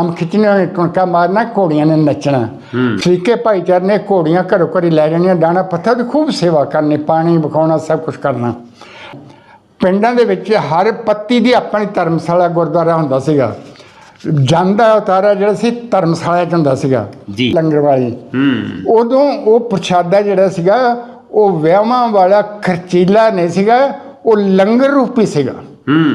ਆਮ ਖਿੱਚਣੇ ਨੇ ਟੁਣਕਾ ਮਾਰਨਾ ਘੋੜੀਆਂ ਨੇ ਨੱਚਣਾ। ਫਰੀਕੇ ਭਾਈਚਾਰੇ ਨੇ ਘੋੜੀਆਂ ਘਰੋਂ ਘਰੀ ਲੈ ਜਾਣੀਆਂ ਦਾਣਾ ਪੱਥਰ ਦੀ ਖੂਬ ਸੇਵਾ ਕਰਨੀ ਪਾਣੀ ਵਿਖਾਉਣਾ ਸਭ ਕੁਝ ਕਰਨਾ। ਪਿੰਡਾਂ ਦੇ ਵਿੱਚ ਹਰ ਪੱਤੀ ਦੀ ਆਪਣੀ ਧਰਮਸ਼ਾਲਾ ਗੁਰਦੁਆਰਾ ਹੁੰਦਾ ਸੀਗਾ। ਜਾਂਦਾ ਉਤਾਰਾ ਜਿਹੜਾ ਸੀ ਧਰਮਸ਼ਾਲਾ ਚ ਹੁੰਦਾ ਸੀਗਾ ਜੀ। ਲੰਗਰ ਵਾਲੀ। ਹੂੰ। ਉਦੋਂ ਉਹ ਪ੍ਰਸ਼ਾਦਾ ਜਿਹੜਾ ਸੀਗਾ ਉਹ ਵਿਆਹਾਂ ਵਾਲਾ ਖਰਚੀਲਾ ਨਹੀਂ ਸੀਗਾ ਉਹ ਲੰਗਰ ਰੂਪੀ ਸੀਗਾ। ਹੂੰ।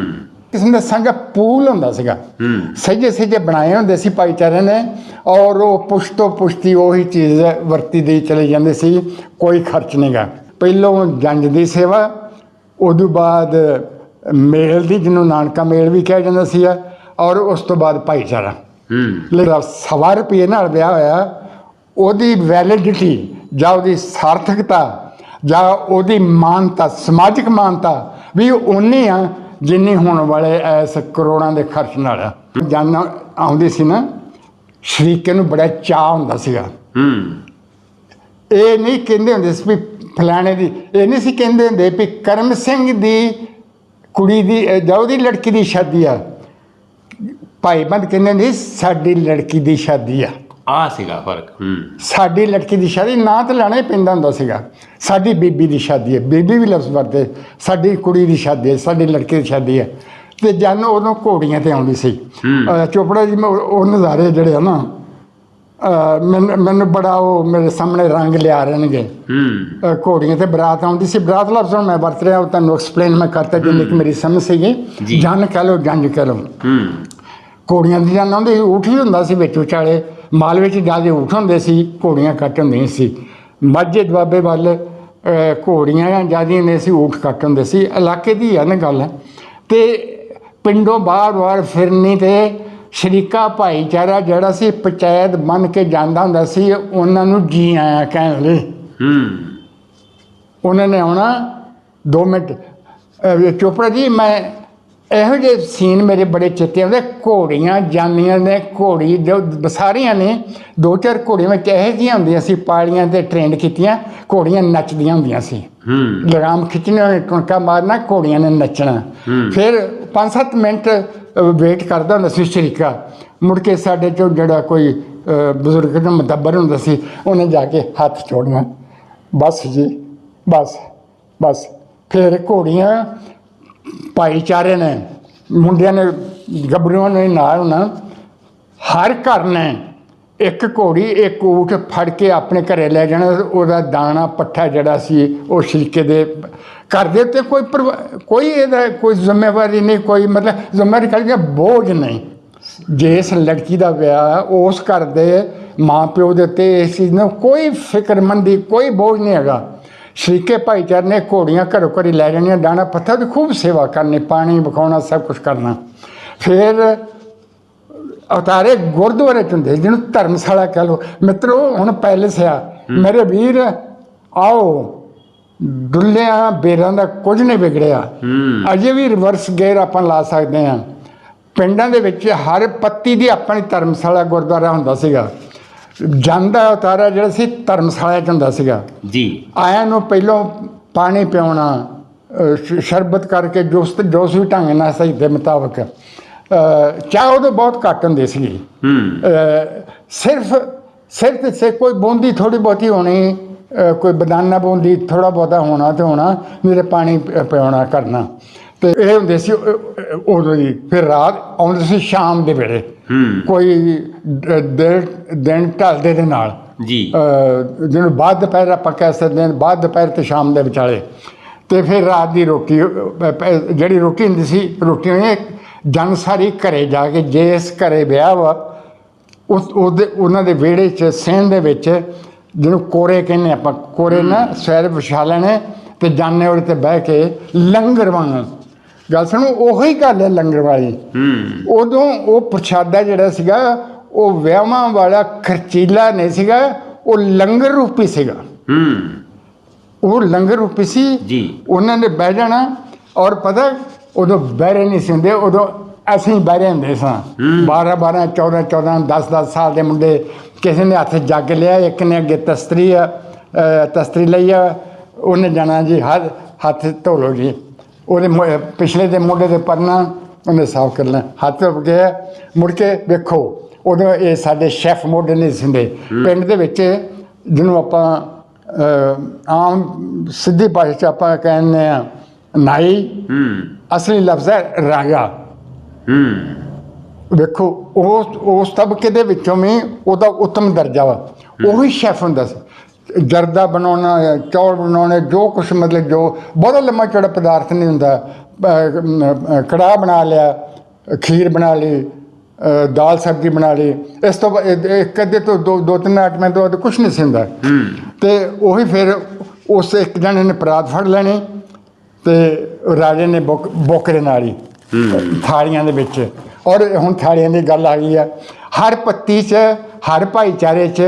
ਕਿਸਮ ਦਾ ਸੰਗ ਪੂਲ ਹੁੰਦਾ ਸੀਗਾ। ਹੂੰ। ਸਜੇ ਸਜੇ ਬਣਾਏ ਹੁੰਦੇ ਸੀ ਭਾਈਚਾਰੇ ਨੇ ਔਰ ਉਹ ਪੁਸ਼ਤੋ ਪੁਸ਼ਤੀ ਉਹੀ ਚੀਜ਼ ਵਰਤੀ ਦੀ ਚਲੇ ਜਾਂਦੇ ਸੀ ਕੋਈ ਖਰਚ ਨਹੀਂਗਾ ਪਹਿਲੋਂ ਜੰਜ ਦੀ ਸੇਵਾ ਉਦੋਂ ਬਾਅਦ ਮੇਲ ਦੀ ਜਿਹਨੂੰ ਨਾਨਕਾ ਮੇਲ ਵੀ ਕਿਹਾ ਜਾਂਦਾ ਸੀ ਔਰ ਉਸ ਤੋਂ ਬਾਅਦ ਭਾਈਚਾਰਾ। ਜਿਹੜਾ ਸਵਾ ਰੁਪਏ ਨਾਲ ਵਿਆਹ ਹੋਇਆ ਉਹਦੀ ਵੈਲਿਡਿਟੀ ਜਾਂ ਉਹਦੀ ਸਾਰਥਕਤਾ ਜਾਂ ਉਹਦੀ ਮਾਨਤਾ ਸਮਾਜਿਕ ਮਾਨਤਾ ਵੀ ਉਨੀ ਆ ਜਿੰਨੀ ਹੋਣ ਵਾਲੇ ਐਸ ਕਰੋੜਾਂ ਦੇ ਖਰਚ ਨਾਲ ਜਨ ਆਉਂਦੀ ਸੀ ਨਾ ਸ਼ਰੀਕੇ ਨੂੰ ਬੜਾ ਚਾਹ ਹੁੰਦਾ ਸੀਗਾ। ਹੂੰ। ਇਹ ਨਹੀਂ ਕਹਿੰਦੇ ਹੁੰਦੇ ਸੀ ਵੀ ਫਲਾਣੇ ਦੀ ਇਹ ਨਹੀਂ ਸੀ ਕਹਿੰਦੇ ਹੁੰਦੇ ਵੀ ਕਰਮ ਸਿੰਘ ਦੀ ਕੁੜੀ ਦੀ ਅਹ ਜਾਂ ਉਹਦੀ ਲੜਕੀ ਦੀ ਸ਼ਾਦੀ ਆ। ਭਾਈ ਬੰਦ ਕਹਿੰਦੇ ਹੁੰਦੇ ਸੀ, ਸਾਡੀ ਲੜਕੀ ਦੀ ਸ਼ਾਦੀ ਆ। ਆ ਸੀਗਾ ਫ਼ਰਕ। ਹੂੰ। ਸਾਡੀ ਲੜਕੀ ਦੀ ਸ਼ਾਦੀ ਨਾਂ ਤਾਂ ਲੈਣਾ ਹੀ ਪੈਂਦਾ ਹੁੰਦਾ ਸੀਗਾ। ਸਾਡੀ ਬੀਬੀ ਦੀ ਸ਼ਾਦੀ ਹੈ। ਬੀਬੀ ਵੀ ਲਫ਼ਜ਼ ਵਰਤੇ ਸਾਡੀ ਕੁੜੀ ਦੀ ਸ਼ਾਦੀ ਹੈ। ਸਾਡੀ ਲੜਕੀ ਦੀ ਸ਼ਾਦੀ ਹੈ। ਤੇ ਜਨ ਉਦੋਂ ਘੋੜੀਆਂ ਤੇ ਆਉਂਦੀ ਸੀ। ਅਹ ਚੋਪੜਾ ਜੀ ਮੈਂ ਉਹ ਉਹ ਨਜ਼ਾਰੇ ਜਿਹੜੇ ਆ ਨਾ ਅਹ ਮੈਨੂੰ ਮੈਨੂੰ ਬੜਾ ਉਹ ਮੇਰੇ ਸਾਹਮਣੇ ਰੰਗ ਲਿਆ ਰਹਿਣਗੇ। ਹੂੰ। ਅਹ ਘੋੜੀਆਂ ਤੇ ਬਰਾਤ ਆਉਂਦੀ ਸੀ। ਬਰਾਤ ਲਫ਼ਜ਼ ਹੁਣ ਮੈਂ ਵਰਤ ਰਿਹਾ ਉਹ ਤੁਹਾਨੂੰ ਐਕਸਪਲੇਨ ਮੈਂ ਕਰਤਾ ਜਿੰਨੀ ਕਿ ਮੇਰੀ ਸਮਝ ਸੀਗੀ। ਜਨ ਕਹਿ ਲਓ ਜੰਜ ਕਹਿ ਲਓ। ਹੂੰ। ਘੋੜੀਆਂ ਦੀ ਜਾਨ ਆਉਂਦੇ ਸੀ। ਊਠ ਵੀ ਹੁੰਦਾ ਸੀ ਵਿੱਚ ਵਿਚਾਲੇ। ਮਾਲ ਵਿੱਚ ਜ਼ਿਆਦਾ ਊਠ ਹੁੰਦੇ ਸੀ ਘੋੜੀਆਂ ਘੱਟ ਹੁੰਦੀਆਂ ਸੀ। ਮਾਝੇ ਦੁਆਬੇ ਵੱਲ ਘੋੜੀਆਂ ਜਿਆਦੀਆਂ ਨੇ ਸੀ ਊਠ ਘੱਟ ਹੁੰਦੇ ਸੀ। ਇਲਾਕੇ ਦੀ ਆ ਨਾ ਗੱਲ ਤੇ ਪਿੰਡੋਂ ਬਾਹਰ-ਬਾਹਰ ਫਿਰਨੀ ਤੇ ਸ਼ਰੀਕਾ ਭਾਈਚਾਰਾ ਜਿਹੜਾ ਸੀ ਪੰਚਾਇਤ ਬਣ ਕੇ ਜਾਂਦਾ ਹੁੰਦਾ ਸੀ ਉਹਨਾਂ ਨੂੰ ਜੀ ਆਇਆ ਕਹਿਣ ਲਈ। ਹੂੰ। ਉਹਨਾਂ ਨੇ ਆਉਣਾ 2 ਮਿੰਟ। ਚੋਪੜਾ ਜੀ ਮੈਂ ਇਹੋ ਜਿਹੇ ਸੀਨ ਮੇਰੇ ਬੜੇ ਚਿੱਤੇ ਆਉਂਦੇ ਘੋੜੀਆਂ ਜਾਂਦੀਆਂ ਨੇ ਘੋੜੀ ਜੋ ਬਸਾਰੀਆਂ ਨੇ ਦੋ ਚਾਰ ਘੋੜੀਆਂ ਵਿੱਚ ਇਹੋ ਜਿਹੀਆਂ ਹੁੰਦੀਆਂ ਸੀ ਪਾਲੀਆਂ ਤੇ ਟ੍ਰੇਨਡ ਕੀਤੀਆਂ ਘੋੜੀਆਂ ਨੱਚਦੀਆਂ ਹੁੰਦੀਆਂ ਸੀ। ਹੂੰ। ਲਗਾਮ ਖਿੱਚਣੇ ਉਹਨੇ ਟੁਣਕਾ ਮਾਰਨਾ ਘੋੜੀਆਂ ਨੇ ਨੱਚਣਾ। ਫਿਰ 5-7 ਮਿੰਟ ਵੇਟ ਕਰਦਾ ਹੁੰਦਾ ਸੀ ਸ਼ਰੀਕਾ। ਮੁੜ ਕੇ ਸਾਡੇ ਚੋਂ ਜਿਹੜਾ ਕੋਈ ਬਜ਼ੁਰਗ ਦਾ ਮਦਬਰ ਹੁੰਦਾ ਸੀ ਉਹਨੇ ਜਾ ਕੇ ਹੱਥ ਜੋੜਨਾ। ਬਸ ਜੀ ਬਸ ਬਸ। ਫਿਰ ਘੋੜੀਆਂ ਭਾਈਚਾਰੇ ਨੇ, ਮੁੰਡਿਆਂ ਨੇ, ਗੱਭਰੂਆਂ ਨੇ ਨਾਲ ਹੋਣਾ। ਹਰ ਘਰ ਨੇ ਇੱਕ ਘੋੜੀ, ਇੱਕ ਊਠ ਫੜ ਕੇ ਆਪਣੇ ਘਰੇ ਲੈ ਜਾਣਾ, ਉਹਦਾ ਦਾਣਾ, ਪੱਠਾ ਜਿਹੜਾ ਸੀ, ਉਹ ਛਿਲਕੇ ਦੇ ਘਰ ਦੇ ਉੱਤੇ ਕੋਈ ਪਰਵਾ- ਕੋਈ ਇਹਦਾ ਕੋਈ ਜ਼ਿੰਮੇਵਾਰੀ ਨਹੀਂ, ਕੋਈ ਮਤਲਬ ਜ਼ਿੰਮੇਵਾਰੀ ਕਰਕੇ ਬੋਝ ਨਹੀਂ। ਜਿਸ ਲੜਕੀ ਦਾ ਵਿਆਹ ਉਸ ਘਰ ਦੇ ਮਾਂ ਪਿਓ ਦੇ ਉੱਤੇ ਇਸ ਚੀਜ਼ ਨੂੰ ਕੋਈ ਫਿਕਰਮੰਦੀ, ਕੋਈ ਬੋਝ ਨਹੀਂ ਹੈਗਾ। ਸ਼ਰੀਕੇ ਭਾਈਚਾਰੇ ਨੇ ਘੋੜੀਆਂ ਘਰੋਂ ਘਰੀ ਲੈ ਜਾਣੀਆਂ ਦਾਣਾ ਪੱਥਰ ਦੀ ਖੂਬ ਸੇਵਾ ਕਰਨੀ ਪਾਣੀ ਵਿਖਾਉਣਾ ਸਭ ਕੁਝ ਕਰਨਾ। ਫਿਰ ਅਵਤਾਰੇ ਗੁਰਦੁਆਰੇ ਚ ਹੁੰਦੇ ਜਿਹਨੂੰ ਧਰਮਸ਼ਾਲਾ ਕਹ ਲੋ ਮਿੱਤਰੋ ਹੁਣ ਪੈਲਸ ਆ। ਮੇਰੇ ਵੀਰ ਆਓ। ਦੁੱਲਿਆਂ ਬੇਰਾਂ ਦਾ ਕੁਝ ਨਹੀਂ ਵਿਗੜਿਆ। ਅਜੇ ਵੀ ਰਿਵਰਸ ਗੇਅਰ ਆਪਾਂ ਲਾ ਸਕਦੇ ਹਾਂ। ਪਿੰਡਾਂ ਦੇ ਵਿੱਚ ਹਰ ਪੱਤੀ ਦੀ ਆਪਣੀ ਧਰਮਸ਼ਾਲਾ ਗੁਰਦੁਆਰਾ ਹੁੰਦਾ ਸੀਗਾ। ਜਾਂਦਾ ਉਤਾਰਾ ਜਿਹੜਾ ਸੀ ਧਰਮਸ਼ਾਲਾ ਚ ਹੁੰਦਾ ਸੀਗਾ। ਜੀ। ਆਇਆਂ ਨੂੰ ਪਹਿਲੋਂ ਪਾਣੀ ਸ਼- ਸ਼ਰਬਤ ਕਰਕੇ ਜੋਸ ਜੋਸ ਵੀ ਢੰਗ ਨਾਲ ਸਹੀ ਦੇ ਮੁਤਾਬਕ ਚਾਹ ਉਦੋਂ ਬਹੁਤ ਘੱਟ ਹੁੰਦੀ ਸੀ ਹੂੰ। ਸਿਰਫ ਸਿਰਫ ਤੇ ਕੋਈ ਬੂੰਦੀ ਥੋੜੀ ਬਹੁਤੀ ਹੋਣੀ ਕੋਈ ਬਦਾਨਾ ਬੂੰਦੀ ਥੋੜਾ ਬਹੁਤਾ ਹੋਣਾ ਤੇ ਹੋਣਾ ਮੇਰੇ ਪਾਣੀ ਪ- ਪਿਆਉਣਾ ਕਰਨਾ। ਤੇ ਇਹ ਹੁੰਦੇ ਸੀ ਉਦੋਂ ਦੀ ਫਿਰ ਰਾਤ ਆਉਂਦੇ ਸੀ ਸ਼ਾਮ ਦੇ ਵੇਲੇ। ਕੋਈ ਦਿਨ ਦਿਨ ਢਲਦੇ ਦੇ ਨਾਲ। ਜੀ। ਜਿਹਨੂੰ ਬਾਅਦ ਦੁਪਹਿਰ ਆਪਾਂ ਕਹਿ ਸਕਦੇ ਹਾਂ ਬਾਅਦ ਦੁਪਹਿਰ ਤੇ ਸ਼ਾਮ ਦੇ ਵਿਚਾਲੇ। ਤੇ ਫਿਰ ਰਾਤ ਦੀ ਰੋਟੀ ਜਿਹੜੀ ਰੋਟੀ ਹੁੰਦੀ ਸੀ ਰੋਟੀ ਉਹਨੇ ਜਨ ਸਾਰੀ ਘਰੇ ਜਾ ਕੇ ਜਿਸ ਘਰੇ ਵਿਆਹ ਵਾ ਉਸ ਉਹਦੇ ਉਹਨਾਂ ਦੇ ਵਿਹੜੇ 'ਚ ਸਹਿਣ ਦੇ ਵਿੱਚ ਜਿਹਨੂੰ ਕੋਰੇ ਕਹਿੰਦੇ ਆਪਾਂ ਕੋਰੇ ਨਾ ਸਵੇਰ ਵਿਛਾ ਲੈਣੇ ਤੇ ਜਾਣੇ ਉਹਦੇ ਤੇ ਬਹਿ ਕੇ ਲੰਗਰ ਵਾਂਗ ਗੱਲ ਸੁਣੋ ਉਹੀ ਗੱਲ ਹੈ ਲੰਗਰ ਵਾਲੀ। ਹੂੰ। ਉਦੋਂ ਉਹ ਪ੍ਰਸ਼ਾਦਾ ਜਿਹੜਾ ਸੀਗਾ ਉਹ ਵਿਆਹਾਂ ਵਾਲਾ ਖਰਚੀਲਾ ਨਹੀਂ ਸੀਗਾ ਉਹ ਲੰਗਰ ਰੂਪੀ ਸੀਗਾ। ਹੂੰ। ਉਹ ਲੰਗਰ ਰੂਪੀ ਸੀ। ਜੀ। ਉਹਨਾਂ ਨੇ ਬਹਿ ਜਾਣਾ ਔਰ ਪਤਾ ਉਦੋਂ ਬਹਿਰੇ ਨਹੀਂ ਸੀ ਹੁੰਦੇ ਉਦੋਂ ਅਸੀਂ ਬਹਿਰੇ ਹੁੰਦੇ ਸਾਂ। 12 12 14 14 10 10 ਸਾਲ ਦੇ ਮੁੰਡੇ ਕਿਸੇ ਨੇ ਹੱਥ ਜੱਗ ਲਿਆ ਇੱਕ ਨੇ ਅੱਗੇ ਤਸਤਰੀ ਤਸਤਰੀ ਲਈ ਉਹਨੇ ਜਾਣਾ ਜੀ ਹੱਥ ਹੱਥ ਧੋ ਲਓ ਜੀ। ਉਹਦੇ ਮੋ- ਪਿਛਲੇ ਦੇ ਮੋਢੇ ਦੇ ਪਰਨਾ ਉਹਨੇ ਸਾਫ਼ ਕਰ ਲੈਣਾ ਹੱਥ ਧੋ ਕੇ ਮੁੜ ਕੇ ਵੇਖੋ ਉਦੋਂ ਇਹ ਸਾਡੇ ਸ਼ੈਫ ਮੋਢੇ ਨਹੀਂ ਸਿੰਦੇ ਪਿੰਡ ਦੇ ਵਿੱਚ ਜਿਹਨੂੰ ਆਪਾਂ ਅਹ, ਆਮ ਸਿੱਧੀ ਭਾਸ਼ਾ ਚ ਆਪਾਂ ਕਹਿੰਦੇ ਆ ਨਾਈ। ਹੂੰ। ਅਸਲੀ ਲਫ਼ਜ਼ ਹੈ ਰਾਗਾ ਹੂੰ। ਵੇਖੋ ਉਸ ਉਸ ਤਬਕੇ ਦੇ ਵਿੱਚੋਂ ਵੀ ਉਹਦਾ ਉੱਤਮ ਦਰਜਾ ਵਾ। ਉਹੀ ਸ਼ੈਫ ਹੁੰਦਾ ਸੀ। ਜਰਦਾ ਬਣਾਉਣਾ ਚੌਲ ਬਣਾਉਣੇ ਜੋ ਕੁਛ ਮਤਲਬ ਜੋ ਬੜਾ ਲੰਮਾ ਚੌੜਾ ਪਦਾਰਥ ਨਹੀਂ ਹੁੰਦਾ। ਕੜਾਹ ਬਣਾ ਲਿਆ ਖੀਰ ਬਣਾ ਲਈ ਦਾਲ ਸਬਜ਼ੀ ਬਣਾ ਲਈ। ਇਸ ਤੋਂ ਬਾਅਦ ਇੱਕ ਅੱਧੇ ਤੋਂ ਦੋ ਦੋ ਤਿੰਨ ਆਈਟਮਾਂ ਤੋਂ ਵੱਧ ਕੁਛ ਨਹੀਂ ਸੀ ਹੁੰਦਾ। ਹੂੰ। ਤੇ ਉਹੀ ਫਿਰ ਉਸ ਇੱਕ ਜਣੇ ਨੇ ਪਰਾਤ ਫੜ ਲੈਣੀ ਤੇ ਰਾਜੇ ਨੇ ਬੁੱਕ ਬੋਕਰੇ ਨਾਲ ਹੀ। ਥਾਲੀਆਂ ਦੇ ਵਿੱਚ। ਔਰ ਹੁਣ ਥਾਲੀਆਂ ਦੀ ਗੱਲ ਆ ਗਈ ਆ। ਹਰ ਪੱਤੀ 'ਚ ਹਰ ਭਾਈਚਾਰੇ 'ਚ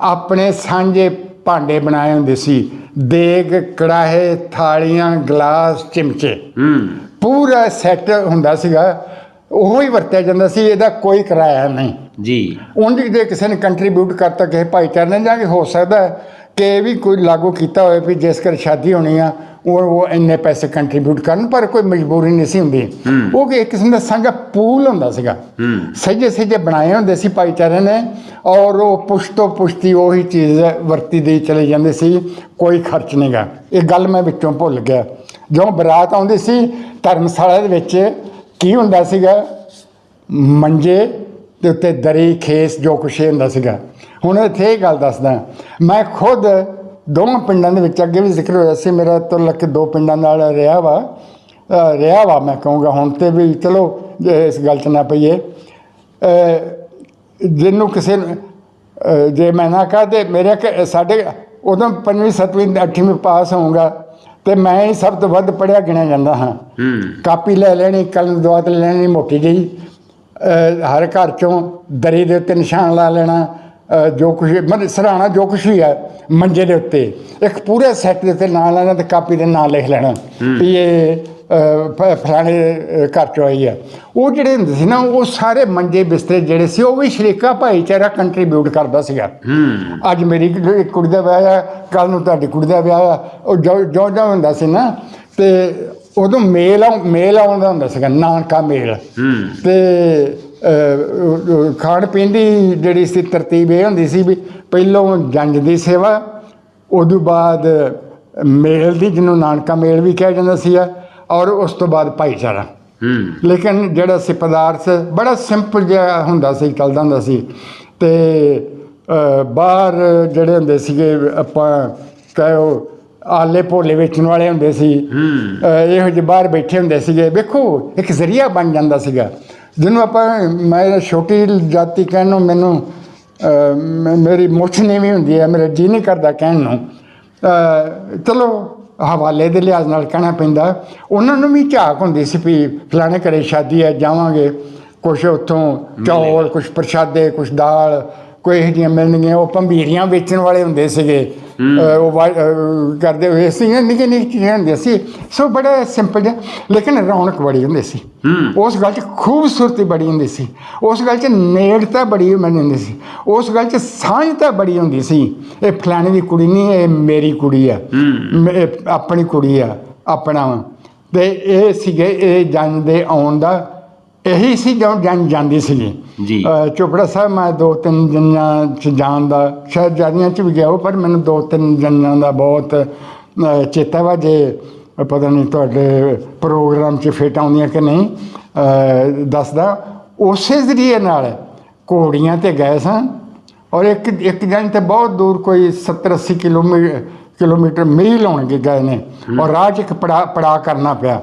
ਆਪਣੇ ਸਾਂਝੇ ਭਾਂਡੇ ਬਣਾਏ ਹੁੰਦੇ ਸੀ। ਦੇਗ ਕੜਾਹੇ ਥਾਲੀਆਂ ਗਲਾਸ ਚਿਮਚੇ। ਹੂੰ। ਪੂਰਾ ਸੈੱਟ ਹੁੰਦਾ ਸੀਗਾ। ਉਹੋ ਹੀ ਵਰਤਿਆ ਜਾਂਦਾ ਸੀ ਇਹਦਾ ਕੋਈ ਕਿਰਾਇਆ ਨਹੀਂ। ਜੀ। ਉਂਝ ਜੇ ਕਿਸੇ ਨੇ ਕੰਟਰੀਬਿਊਟ ਕਰਤਾ ਕਿਸੇ ਭਾਈਚਾਰੇ ਨੇ ਜਾਂ ਕਿ ਹੋ ਸਕਦਾ ਹੈ ਕਿ ਇਹ ਵੀ ਕੋਈ ਲਾਗੂ ਕੀਤਾ ਹੋਵੇ ਵੀ ਜਿਸ ਘਰ ਸ਼ਾਦੀ ਹੋਣੀ ਆ ਉਹ ਉਹ ਇੰਨੇ ਪੈਸੇ ਕੰਟਰੀਬਿਊਟ ਕਰਨ ਪਰ ਕੋਈ ਮਜਬੂਰੀ ਨਹੀਂ ਸੀ ਹੁੰਦੀ। ਉਹ ਕਿ ਇੱਕ ਕਿਸਮ ਦਾ ਸਾਂਝਾ ਪੂਲ ਹੁੰਦਾ ਸੀਗਾ। ਹੂੰ। ਸਹਿਜੇ ਸਹਿਜੇ ਬਣਾਏ ਹੁੰਦੇ ਸੀ ਭਾਈਚਾਰੇ ਨੇ ਔਰ ਉਹ ਪੁਸ਼ਤੋ ਪੁਸ਼ਤੀ ਉਹੀ ਚੀਜ਼ ਵਰਤੀ ਦੀ ਚਲੇ ਜਾਂਦੇ ਸੀ ਕੋਈ ਖਰਚ ਨਹੀਂਗਾ ਇਹ ਗੱਲ ਮੈਂ ਵਿੱਚੋਂ ਭੁੱਲ ਗਿਆ। ਜਦੋਂ ਬਰਾਤ ਆਉਂਦੀ ਸੀ ਧਰਮਸ਼ਾਲਾ ਦੇ ਵਿੱਚ ਕੀ ਹੁੰਦਾ ਸੀਗਾ? ਮੰਜੇ ਦੇ ਉੱਤੇ ਦਰੀ ਖੇਸ ਜੋ ਕੁਛ ਹੁੰਦਾ ਸੀਗਾ। ਹੁਣ ਇੱਥੇ ਇਹ ਗੱਲ ਦੱਸਦਾ ਮੈਂ ਖੁਦ ਦੋਵਾਂ ਪਿੰਡਾਂ ਦੇ ਵਿੱਚ ਅੱਗੇ ਵੀ ਜ਼ਿਕਰ ਹੋਇਆ ਸੀ ਮੇਰਾ ਤੋਂ ਲੱਕ ਦੋ ਪਿੰਡਾਂ ਨਾਲ ਰਿਹਾ ਵਾ ਰਿਹਾ ਵਾ ਮੈਂ ਕਹੂੰਗਾ ਹੁਣ ਤੇ ਵੀ ਚਲੋ ਜੇ ਇਸ ਗੱਲ 'ਚ ਨਾ ਪਈਏ ਅ, ਜਿਹਨੂੰ ਕਿਸੇ ਜੇ ਮੈਂ ਨਾ ਕਹਾਂ ਤੇ ਮੇਰੇ ਸਾਡੇ ਉਦੋਂ ਪੰਜਵੀਂ ਸੱਤਵੀਂ ਅੱਠਵੀਂ ਪਾਸ ਹੋਊਗਾ ਤੇ ਮੈਂ ਹੀ ਸਭ ਤੋਂ ਵੱਧ ਪੜਿਆ ਗਿਣਿਆ ਜਾਂਦਾ ਹਾਂ। ਕਾਪੀ ਲੈ ਲੈਣੀ ਕਲਮ ਦਵਾਤ ਲੈ ਲੈਣੀ ਮੋਟੀ ਜਿਹੀ ਹਰ ਘਰ ਚੋਂ ਦਰੀ ਦੇ ਉੱਤੇ ਨਿਸ਼ਾਨ ਲਾ ਲੈਣਾ ਜੋ ਕੁਝ ਮਤਲਬ ਸਰਾਣਾ ਜੋ ਕੁਝ ਵੀ ਹੈ ਮੰਜੇ ਦੇ ਉੱਤੇ ਇੱਕ ਪੂਰੇ ਸੈੱਟ ਦੇ ਉੱਤੇ ਨਾਂ ਲੈਣਾ ਤੇ ਕਾਪੀ ਦੇ ਨਾਂ ਲਿਖ ਲੈਣਾ ਵੀ ਇਹ ਫਲਾਣੇ ਘਰ ਚੋਂ ਆਈ ਆ ਉਹ ਜਿਹੜੇ ਹੁੰਦੇ ਸੀ ਨਾ ਉਹ ਸਾਰੇ ਮੰਜੇ ਬਿਸਤਰੇ ਜਿਹੜੇ ਸੀ ਉਹ ਵੀ ਸ਼ਰੀਕਾ ਭਾਈਚਾਰਾ ਕੰਟਰੀਬਿਊਟ ਕਰਦਾ ਸੀਗਾ। ਹੂੰ। ਅੱਜ ਮੇਰੀ ਕੁੜੀ ਦਾ ਵਿਆਹ ਆ ਕੱਲ ਨੂੰ ਤੁਹਾਡੀ ਕੁੜੀ ਦਾ ਵਿਆਹ ਆ ਉਹ ਜੋ ਜੋ ਹੁੰਦਾ ਸੀ ਨਾ ਤੇ ਉਦੋਂ ਮੇਲ ਮੇਲ ਆਉਂਦਾ ਹੁੰਦਾ ਸੀਗਾ ਨਾਨਕਾ ਮੇਲ। ਹੂੰ। ਤੇ ਖਾਣ ਪੀਣ ਦੀ ਜਿਹੜੀ ਸੀ ਤਰਤੀਬ ਇਹ ਹੁੰਦੀ ਸੀ ਵੀ ਪਹਿਲੋਂ ਜੰਜ ਦੀ ਸੇਵਾ ਉਦੋਂ ਬਾਅਦ ਮੇਲ ਦੀ ਜਿਹਨੂੰ ਨਾਨਕਾ ਮੇਲ ਵੀ ਕਿਹਾ ਜਾਂਦਾ ਸੀ ਔਰ ਉਸ ਤੋਂ ਬਾਅਦ ਭਾਈਚਾਰਾ। ਲੇਕਿਨ ਜਿਹੜਾ ਸੀ ਪਦਾਰਥ ਬੜਾ ਸਿੰਪਲ ਜਿਹਾ ਹੁੰਦਾ ਸੀ ਚੱਲਦਾ ਹੁੰਦਾ ਸੀ। ਤੇ ਬਾਹਰ ਜਿਹੜੇ ਹੁੰਦੇ ਸੀਗੇ ਆਪਾਂ ਕਹੋ ਆਲੇ ਭੋਲੇ ਵੇਚਣ ਵਾਲੇ ਹੁੰਦੇ ਸੀ। ਇਹੋ ਜਿਹੇ ਬਾਹਰ ਬੈਠੇ ਹੁੰਦੇ ਸੀਗੇ। ਵੇਖੋ ਇੱਕ ਜ਼ਰੀਆ ਬਣ ਜਾਂਦਾ ਸੀਗਾ। ਜਿਹਨੂੰ ਆਪਾਂ ਮੈਂ ਛੋਟੀ ਜਾਤੀ ਕਹਿਣ ਨੂੰ ਮੈਨੂੰ ਮੇਰੀ ਮੁੱਛ ਨੀਵੀਂ ਹੁੰਦੀ ਹੈ ਮੇਰਾ ਜੀ ਨਹੀਂ ਕਰਦਾ ਕਹਿਣ ਨੂੰ। ਚਲੋ ਹਵਾਲੇ ਦੇ ਲਿਹਾਜ਼ ਨਾਲ ਕਹਿਣਾ ਪੈਂਦਾ। ਉਹਨਾਂ ਨੂੰ ਵੀ ਝਾਕ ਹੁੰਦੀ ਸੀ ਵੀ ਫਲਾਣੇ ਘਰੇ ਸ਼ਾਦੀ ਹੈ ਜਾਵਾਂਗੇ। ਕੁਛ ਉੱਥੋਂ ਚੌਲ ਕੁਛ ਪ੍ਰਸ਼ਾਦੇ ਕੁਛ ਦਾਲ ਕੋਈ ਇਹੋ ਜਿਹੀਆਂ ਮਿਲਣਗੀਆਂ। ਉਹ ਭੰਬੀਰੀਆਂ ਵੇਚਣ ਵਾਲੇ ਹੁੰਦੇ ਸੀਗੇ। ਉਹ ਕਰਦੇ ਹੋਏ ਸੀ ਨਿੱਕੇ ਨਿੱਕੇ ਚੀਜ਼ਾਂ ਹੁੰਦੀਆਂ ਸੀ। ਸੋ ਬੜਾ ਸਿੰਪਲ ਜਿਹਾ ਲੇਕਿਨ ਰੌਣਕ ਬੜੀ ਹੁੰਦੀ ਸੀ। ਉਸ ਗੱਲ 'ਚ ਖੂਬਸੂਰਤੀ ਬੜੀ ਹੁੰਦੀ ਸੀ। ਉਸ ਗੱਲ 'ਚ ਨੇੜਤਾ ਬੜੀ ਮੈਨੂੰ ਹੁੰਦੀ ਸੀ। ਉਸ ਗੱਲ 'ਚ ਸਾਂਝਤਾ ਬੜੀ ਹੁੰਦੀ ਸੀ। ਇਹ ਫਲਾਣੇ ਦੀ ਕੁੜੀ ਨਹੀਂ ਇਹ ਮੇਰੀ ਕੁੜੀ ਆ। ਇਹ ਆਪਣੀ ਕੁੜੀ ਆ ਆਪਣਾ। ਤੇ ਇਹ ਸੀ ਜਦੋਂ ਜੰਜ ਜਾਂਦੀ ਸੀਗੀ ਜੀ। ਚੋਪੜਾ ਸਾਹਿਬ ਮੈਂ ਦੋ ਤਿੰਨ ਜੰਜਾਂ ਚ ਜਾਣ ਦਾ ਸ਼ਾਇਦ ਜਿਆਦੀਆਂ ਚ ਵੀ ਗਿਆ ਪਰ ਮੈਨੂੰ ਦੋ ਤਿੰਨ ਜੰਜਾਂ ਦਾ ਬਹੁਤ ਚੇਤਾ ਵਾ ਜੇ ਪਤਾ ਨਹੀਂ ਤੁਹਾਡੇ ਪ੍ਰੋਗਰਾਮ ਚ ਫਿੱਟ ਆਉਂਦੀਆਂ ਕਿ ਨਹੀਂ ਦੱਸਦਾ। ਉਸੇ ਜ਼ਰੀਏ ਨਾਲ ਘੋੜੀਆਂ ਤੇ ਗਏ ਸਾਂ ਔਰ ਇੱਕ ਇੱਕ ਜਨ ਤੇ ਬਹੁਤ ਦੂਰ ਕੋਈ 70 80 ਕਿਲੋਮੀਟਰ ਕਿਲੋਮੀਟਰ ਮੀਲ ਹੋਣਗੇ ਗਏ ਨੇ। ਔਰ ਰਾਹ 'ਚ ਇੱਕ ਪੜਾ ਪੜਾ ਕਰਨਾ ਪਿਆ।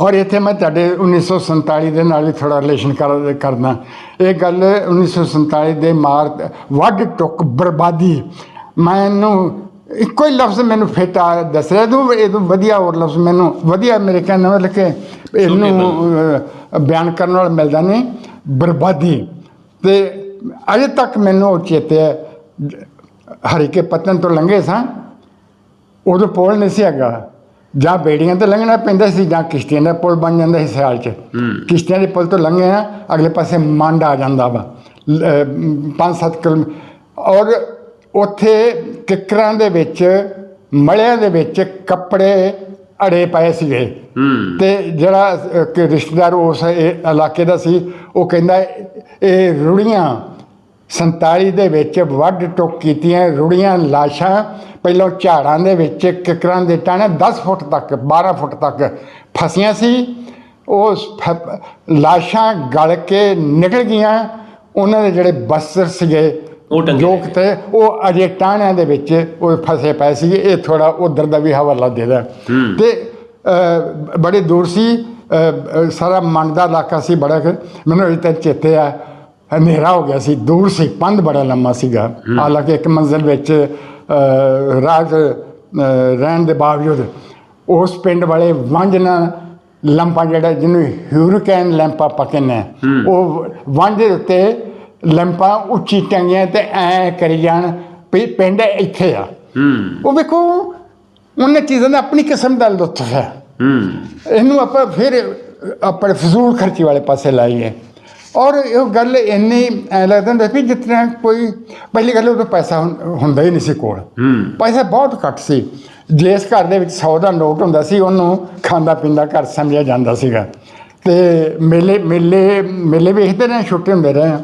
ਔਰ ਇੱਥੇ ਮੈਂ ਤੁਹਾਡੇ 1947 ਦੇ ਨਾਲ ਵੀ ਥੋੜਾ ਰਿਲੇਸ਼ਨ ਕਰ ਕਰਦਾ। ਇਹ ਗੱਲ 1947 ਦੇ ਮਾਰ ਵੱਡ ਟੁੱਕ ਬਰਬਾਦੀ ਮੈਨੂੰ ਇੱਕੋ ਹੀ ਲਫ਼ਜ਼ ਮੈਨੂੰ ਫਿੱਟ ਆ ਦੱਸ ਰਿਹਾ ਤੂੰ ਇਹ ਤੋਂ ਵਧੀਆ ਹੋਰ ਲਫ਼ਜ਼ ਮੈਨੂੰ ਵਧੀਆ ਮੇਰੇ ਕਹਿਣ ਮਤਲਬ ਕਿ ਇਹਨੂੰ ਬਿਆਨ ਕਰਨ ਵਾਲਾ ਮਿਲਦਾ ਨਹੀਂ। ਬਰਬਾਦੀ। ਤੇ ਅਜੇ ਤੱਕ ਮੈਨੂੰ ਉਹ ਚੇਤੇ ਹਰੀਕੇ ਪਤਨ ਤੋਂ ਲੰਘੇ ਸਾਂ। ਉਦੋਂ ਪੁਲ ਨਹੀਂ ਸੀ ਹੈਗਾ। ਜਾਂ ਬੇੜੀਆਂ ਤੇ ਲੰਘਣਾ ਪੈਂਦਾ ਸੀ ਜਾਂ ਕਿਸ਼ਤੀਆਂ ਦਾ ਪੁਲ ਬਣ ਜਾਂਦਾ ਸੀ ਸਿਆਲ 'ਚ। ਕਿਸ਼ਤੀਆਂ ਦੇ ਪੁਲ ਤੋਂ ਲੰਘੇ ਆ ਅਗਲੇ ਪਾਸੇ ਮੰਡ ਆ ਜਾਂਦਾ ਵਾ। 5-7 ਕਿਲੋਮੀਟਰ ਔਰ ਉੱਥੇ ਕਿਕਰਾਂ ਦੇ ਵਿੱਚ ਮਲਿਆਂ ਦੇ ਵਿੱਚ ਕੱਪੜੇ ਅੜੇ ਪਏ ਸੀਗੇ। ਤੇ ਜਿਹੜਾ ਕਿ ਰਿਸ਼ਤੇਦਾਰ ਉਸ ਇਲਾਕੇ ਦਾ ਸੀ ਉਹ ਕਹਿੰਦਾ ਇਹ ਰੁੜੀਆਂ 47 ਦੇ ਵਿੱਚ ਵੱਢ ਟੁੱਕ ਕੀਤੀਆਂ ਰੁੜੀਆਂ ਲਾਸ਼ਾਂ ਪਹਿਲਾਂ ਝਾੜਾਂ ਦੇ ਵਿੱਚ ਕਿਕਰਾਂ ਦੇ ਟਾਣੇ 10 ਫੁੱਟ ਤੱਕ 12 ਫੁੱਟ ਤੱਕ ਫਸੀਆਂ ਸੀ। ਉਹ ਲਾਸ਼ਾਂ ਗਲ ਕੇ ਨਿਕਲ ਗਈਆਂ। ਉਹਨਾਂ ਦੇ ਜਿਹੜੇ ਬਸਰ ਸੀਗੇ ਉਹ ਲੋਕ ਤੇ ਉਹ ਅਜੇ ਟਾਣਿਆਂ ਦੇ ਵਿੱਚ ਉਹ ਫਸੇ ਪਏ ਸੀ ਇਹ ਥੋੜਾ ਉਧਰ ਦਾ ਵੀ ਹਵਾਲਾ ਦੇ ਦਾ ਹੂੰ। ਤੇ ਬੜੇ ਦੂਰ ਸੀ। ਸਾਰਾ ਮੰਡ ਦਾ ਇਲਾਕਾ ਸੀ ਬੜਾ। ਮੈਨੂੰ ਅਜੇ ਤੱਕ ਚੇਤੇ ਆ। ਹਨੇਰਾ ਹੋ ਗਿਆ ਸੀ ਦੂਰ ਸੀ ਪੰਧ ਬੜਾ ਲੰਮਾ ਸੀਗਾ। ਹਾਲਾਂਕਿ ਇੱਕ ਮੰਜ਼ਲ ਵਿੱਚ ਅ, ਰਹਿਣ ਦੇ ਬਾਵਜੂਦ ਉਸ ਪਿੰਡ ਵਾਲੇ ਵੰਜ ਨਾਲ ਲੰਪਾ ਜਿਹੜਾ ਜਿਹਨੂੰ ਹਿਊਰਿਕੈਨ ਲੈਂਪਾ ਹਾਂ, ਉਹ ਵੰਜ ਦੇ ਉੱਤੇ ਲੈਂਪਾਂ ਉੱਚੀ ਟੰਗੀਆਂ ਤੇ ਐ ਕਰੀ ਜਾਣ ਵੀ ਪਿੰਡ ਇੱਥੇ ਆ। ਉਹ ਵੇਖੋ ਉਹਨਾਂ ਚੀਜ਼ਾਂ ਦਾ ਆਪਣੀ ਕਿਸਮ ਦਾ ਲੁਤਫ ਹੂੰ। ਇਹਨੂੰ ਆਪਾਂ ਫਿਰ ਆਪਣੇ ਫਜ਼ੂਲ ਖਰਚੀ ਵਾਲੇ ਪਾਸੇ ਲਾਈਏ। ਔਰ ਇਹ ਗੱਲ ਇੰਨੀ ਐਂ ਲੱਗਦਾ ਹੁੰਦਾ ਵੀ ਜਿਤਨਾ ਕੋਈ ਪਹਿਲੀ ਗੱਲ ਉਦੋਂ ਪੈਸਾ ਹੁੰਦਾ ਹੀ ਨਹੀਂ ਸੀ ਕੋਲ। ਪੈਸਾ ਬਹੁਤ ਘੱਟ ਸੀ। ਜਿਸ ਘਰ ਦੇ ਵਿੱਚ 100 ਦਾ ਨੋਟ ਹੁੰਦਾ ਸੀ ਉਹਨੂੰ ਖਾਂਦਾ ਪੀਂਦਾ ਘਰ ਸਮਝਿਆ ਜਾਂਦਾ ਸੀਗਾ। ਤੇ ਮੇਲੇ ਮੇਲੇ ਮੇਲੇ ਵੇਖਦੇ ਰਹੇ ਛੋਟੇ ਹੁੰਦੇ ਰਹੇ।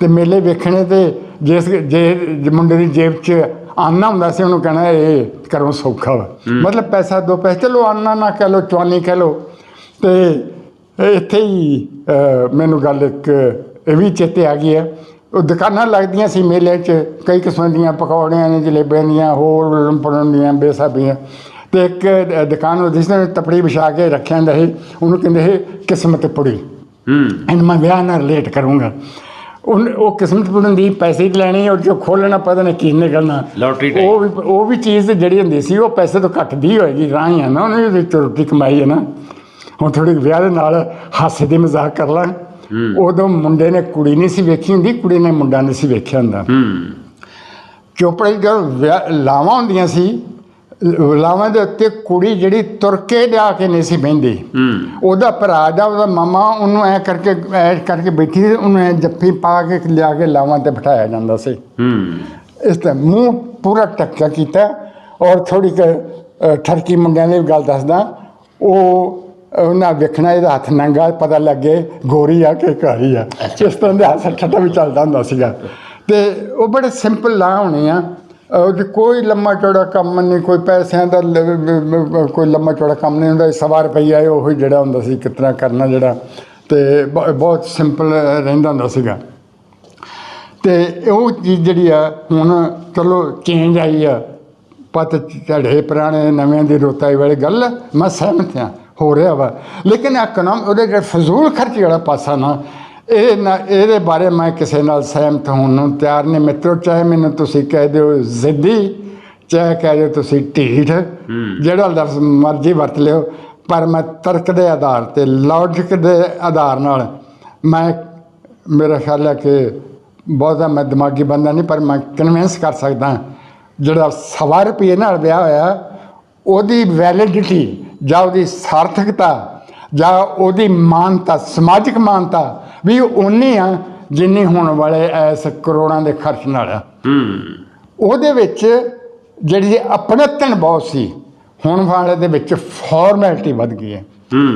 ਤੇ ਮੇਲੇ ਵੇਖਣੇ ਤੇ ਜਿਸ ਜੇ ਮੁੰਡੇ ਦੀ ਜੇਬ 'ਚ ਆਨਾ ਹੁੰਦਾ ਸੀ ਉਹਨੂੰ ਕਹਿਣਾ ਇਹ ਕਰੋ ਸੌਖਾ ਮਤਲਬ ਪੈਸਾ ਦੋ ਪੈਸੇ ਚਲੋ ਆਨਾ ਨਾ ਕਹਿ ਲੋ ਚਵਾਨੀ ਕਹਿ ਲੋ ਤੇ ਇੱਥੇ ਹੀ ਮੈਨੂੰ ਗੱਲ ਇੱਕ ਇਹ ਵੀ ਚੇਤੇ ਆ ਗਈ ਹੈ। ਉਹ ਦੁਕਾਨਾਂ ਲੱਗਦੀਆਂ ਸੀ ਮੇਲੇ 'ਚ ਕਈ ਕਿਸਮਾਂ ਦੀਆਂ ਪਕੌੜਿਆਂ ਨੇ ਜਲੇਬੀਆਂ ਦੀਆਂ ਹੋਰ ਲੰਪੜਨ ਦੀਆਂ ਬੇਸਾਬੀਆਂ। ਤੇ ਇੱਕ ਦੁਕਾਨ ਉਹ ਜਿਸ ਨੇ ਤਪੜੀ ਵਿਛਾ ਕੇ ਰੱਖਿਆ ਹੁੰਦਾ ਸੀ ਉਹਨੂੰ ਕਹਿੰਦੇ ਸੀ ਕਿਸਮਤ ਪੁੜੀ। ਹੂੰ। ਇਹਨੂੰ ਮੈਂ ਵਿਆਹ ਨਾਲ ਰਿਲੇਟ ਕਰੂੰਗਾ। ਉਹ ਉਹ ਕਿਸਮਤ ਪੁੜਨ ਦੀ ਪੈਸੇ ਹੀ ਲੈਣੇ ਔਰ ਜੋ ਖੋਲਣਾ ਪਤਾ ਨਹੀਂ ਕੀ ਨਿਕਲਣਾ। Type। ਉਹ ਵੀ ਉਹ ਵੀ ਚੀਜ਼ ਜਿਹੜੀ ਹੁੰਦੀ ਸੀ ਉਹ ਪੈਸੇ ਤੋਂ ਘੱਟਦੀ ਹੋਏਗੀ ਰਾਹੀਂ ਆ ਨਾ ਉਹਨੇ ਵਿੱਚ ਰੋਟੀ ਕਮਾਈ ਹੈ ਨਾ। ਹੁਣ ਥੋੜੀ ਵਿਆਹ ਦੇ ਨਾਲ ਹਾਸੇ ਦੀ ਮਜ਼ਾਕ ਕਰ ਲਾਂ। ਉਦੋਂ ਮੁੰਡੇ ਨੇ ਕੁੜੀ ਨਹੀਂ ਸੀ ਵੇਖੀ ਹੁੰਦੀ ਕੁੜੀ ਨੇ ਮੁੰਡਾ ਨਹੀਂ ਸੀ ਵੇਖਿਆ ਹੁੰਦਾ। ਚੋਪੜੇ ਦੀ ਲਾਵਾਂ ਹੁੰਦੀਆਂ ਸੀ ਲਾਵਾਂ ਦੇ ਉੱਤੇ ਕੁੜੀ ਜਿਹੜੀ ਤੁਰ ਕੇ ਲਿਆ ਕੇ ਨਹੀਂ ਸੀ ਬਹਿੰਦੀ। ਉਹਦਾ ਭਰਾ ਦਾ ਉਹਦਾ ਮਾਮਾ ਉਹਨੂੰ ਐ ਕਰਕੇ ਐ ਕਰਕੇ ਬੈਠੀ ਸੀ ਉਹਨੂੰ ਐ ਜੱਫੀ ਪਾ ਕੇ ਲਿਆ ਕੇ ਲਾਵਾਂ ਤੇ ਬਿਠਾਇਆ ਜਾਂਦਾ ਸੀ। ਇਸ ਤੇ ਮੂੰਹ ਪੂਰਾ ਟੱਕਾ ਕੀਤਾ। ਔਰ ਥੋੜੀ ਕੁ ਠਰਕੀ ਮੁੰਡਿਆਂ ਦੀ ਗੱਲ ਦੱਸਦਾ। ਉਹ ਉਹਨਾਂ ਵੇਖਣਾ ਇਹਦਾ ਹੱਥ ਨੰਗਾ ਪਤਾ ਲੱਗੇ ਗੋਰੀ ਆ ਕਿ ਘਾਰੀ ਆ। ਇਸ ਤਰ੍ਹਾਂ ਦੇ ਹੱਥ ਠੱਟਾ ਵੀ ਚੱਲਦਾ ਹੁੰਦਾ ਸੀਗਾ। ਤੇ ਉਹ ਬੜੇ ਸਿੰਪਲ ਲਾ ਹੋਣੇ ਆ। ਉਹਦੇ ਕੋਈ ਲੰਮਾ ਚੌੜਾ ਕੰਮ ਨਹੀਂ ਕੋਈ ਪੈਸਿਆਂ ਦਾ ਕੋਈ ਲੰਮਾ ਚੌੜਾ ਕੰਮ ਨਹੀਂ ਹੁੰਦਾ। ਸਵਾ ਰੁਪਈਆ ਉਹੀ ਜਿਹੜਾ ਹੁੰਦਾ ਸੀ ਕਿਤਨਾ ਕਰਨਾ ਜਿਹੜਾ। ਤੇ ਬਹੁਤ ਸਿੰਪਲ ਰਹਿੰਦਾ ਹੁੰਦਾ ਸੀਗਾ। ਤੇ ਉਹ ਚੀਜ਼ ਜਿਹੜੀ ਆ ਹੁਣ ਚਲੋ ਚੇਂਜ ਆਈ ਆ। ਪਤ ਝੜੇ ਪੁਰਾਣੇ ਨਵਿਆਂ ਦੀ ਰੋਤਾਈ ਵਾਲੀ ਗੱਲ ਮੈਂ ਸਹਿਮਤ ਹਾਂ ਹੋ ਰਿਹਾ ਵਾ। ਲੇਕਿਨ ਇਕਨੋਮ ਉਹਦੇ ਜਿਹੜੇ ਫਜ਼ੂਲ ਖਰਚ ਵਾਲਾ ਪਾਸਾ ਨਾ ਇਹ ਨਾ ਇਹਦੇ ਬਾਰੇ ਮੈਂ ਕਿਸੇ ਨਾਲ ਸਹਿਮਤ ਹੋਣ ਨੂੰ ਤਿਆਰ ਨਹੀਂ। ਮਿੱਤਰੋ ਚਾਹੇ ਮੈਨੂੰ ਤੁਸੀਂ ਕਹਿ ਦਿਓ ਜ਼ਿੱਦੀ ਚਾਹੇ ਕਹਿ ਦਿਓ ਤੁਸੀਂ ਢੀਠ ਜਿਹੜਾ ਲਫ਼ਜ਼ ਮਰਜ਼ੀ ਵਰਤ ਲਿਓ ਪਰ ਮੈਂ ਤਰਕ ਦੇ ਆਧਾਰ ਤੇ ਲੌਜਿਕ ਦੇ ਆਧਾਰ ਨਾਲ ਮੈਂ ਮੇਰਾ ਖਿਆਲ ਹੈ ਕਿ ਬਹੁਤਾ ਮੈਂ ਦਿਮਾਗੀ ਬੰਦਾ ਨਹੀਂ ਪਰ ਮੈਂ ਕਨਵਿੰਸ ਕਰ ਸਕਦਾ ਜਿਹੜਾ ਸਵਾ ਰੁਪਏ ਨਾਲ ਵਿਆਹ ਹੋਇਆ ਉਹਦੀ ਵੈਲਿਡਿਟੀ ਜਾਂ ਉਹਦੀ ਸਾਰਥਕਤਾ ਜਾਂ ਉਹਦੀ ਮਾਨਤਾ ਸਮਾਜਿਕ ਮਾਨਤਾ ਵੀ ਉਨੀ ਆ ਜਿੰਨੀ ਹੋਣ ਵਾਲੇ ਐਸ ਕਰੋੜਾਂ ਦੇ ਖਰਚ ਨਾਲ ਆ। ਹੂੰ। ਉਹਦੇ ਵਿੱਚ ਜਿਹੜੀ ਆਪਣਤਨ ਬਹੁਤ ਸੀ ਹੁਣ ਵਾਲੇ ਦੇ ਵਿੱਚ ਫਾਰਮੈਲਿਟੀ ਵੱਧ ਗਈ ਹੈ।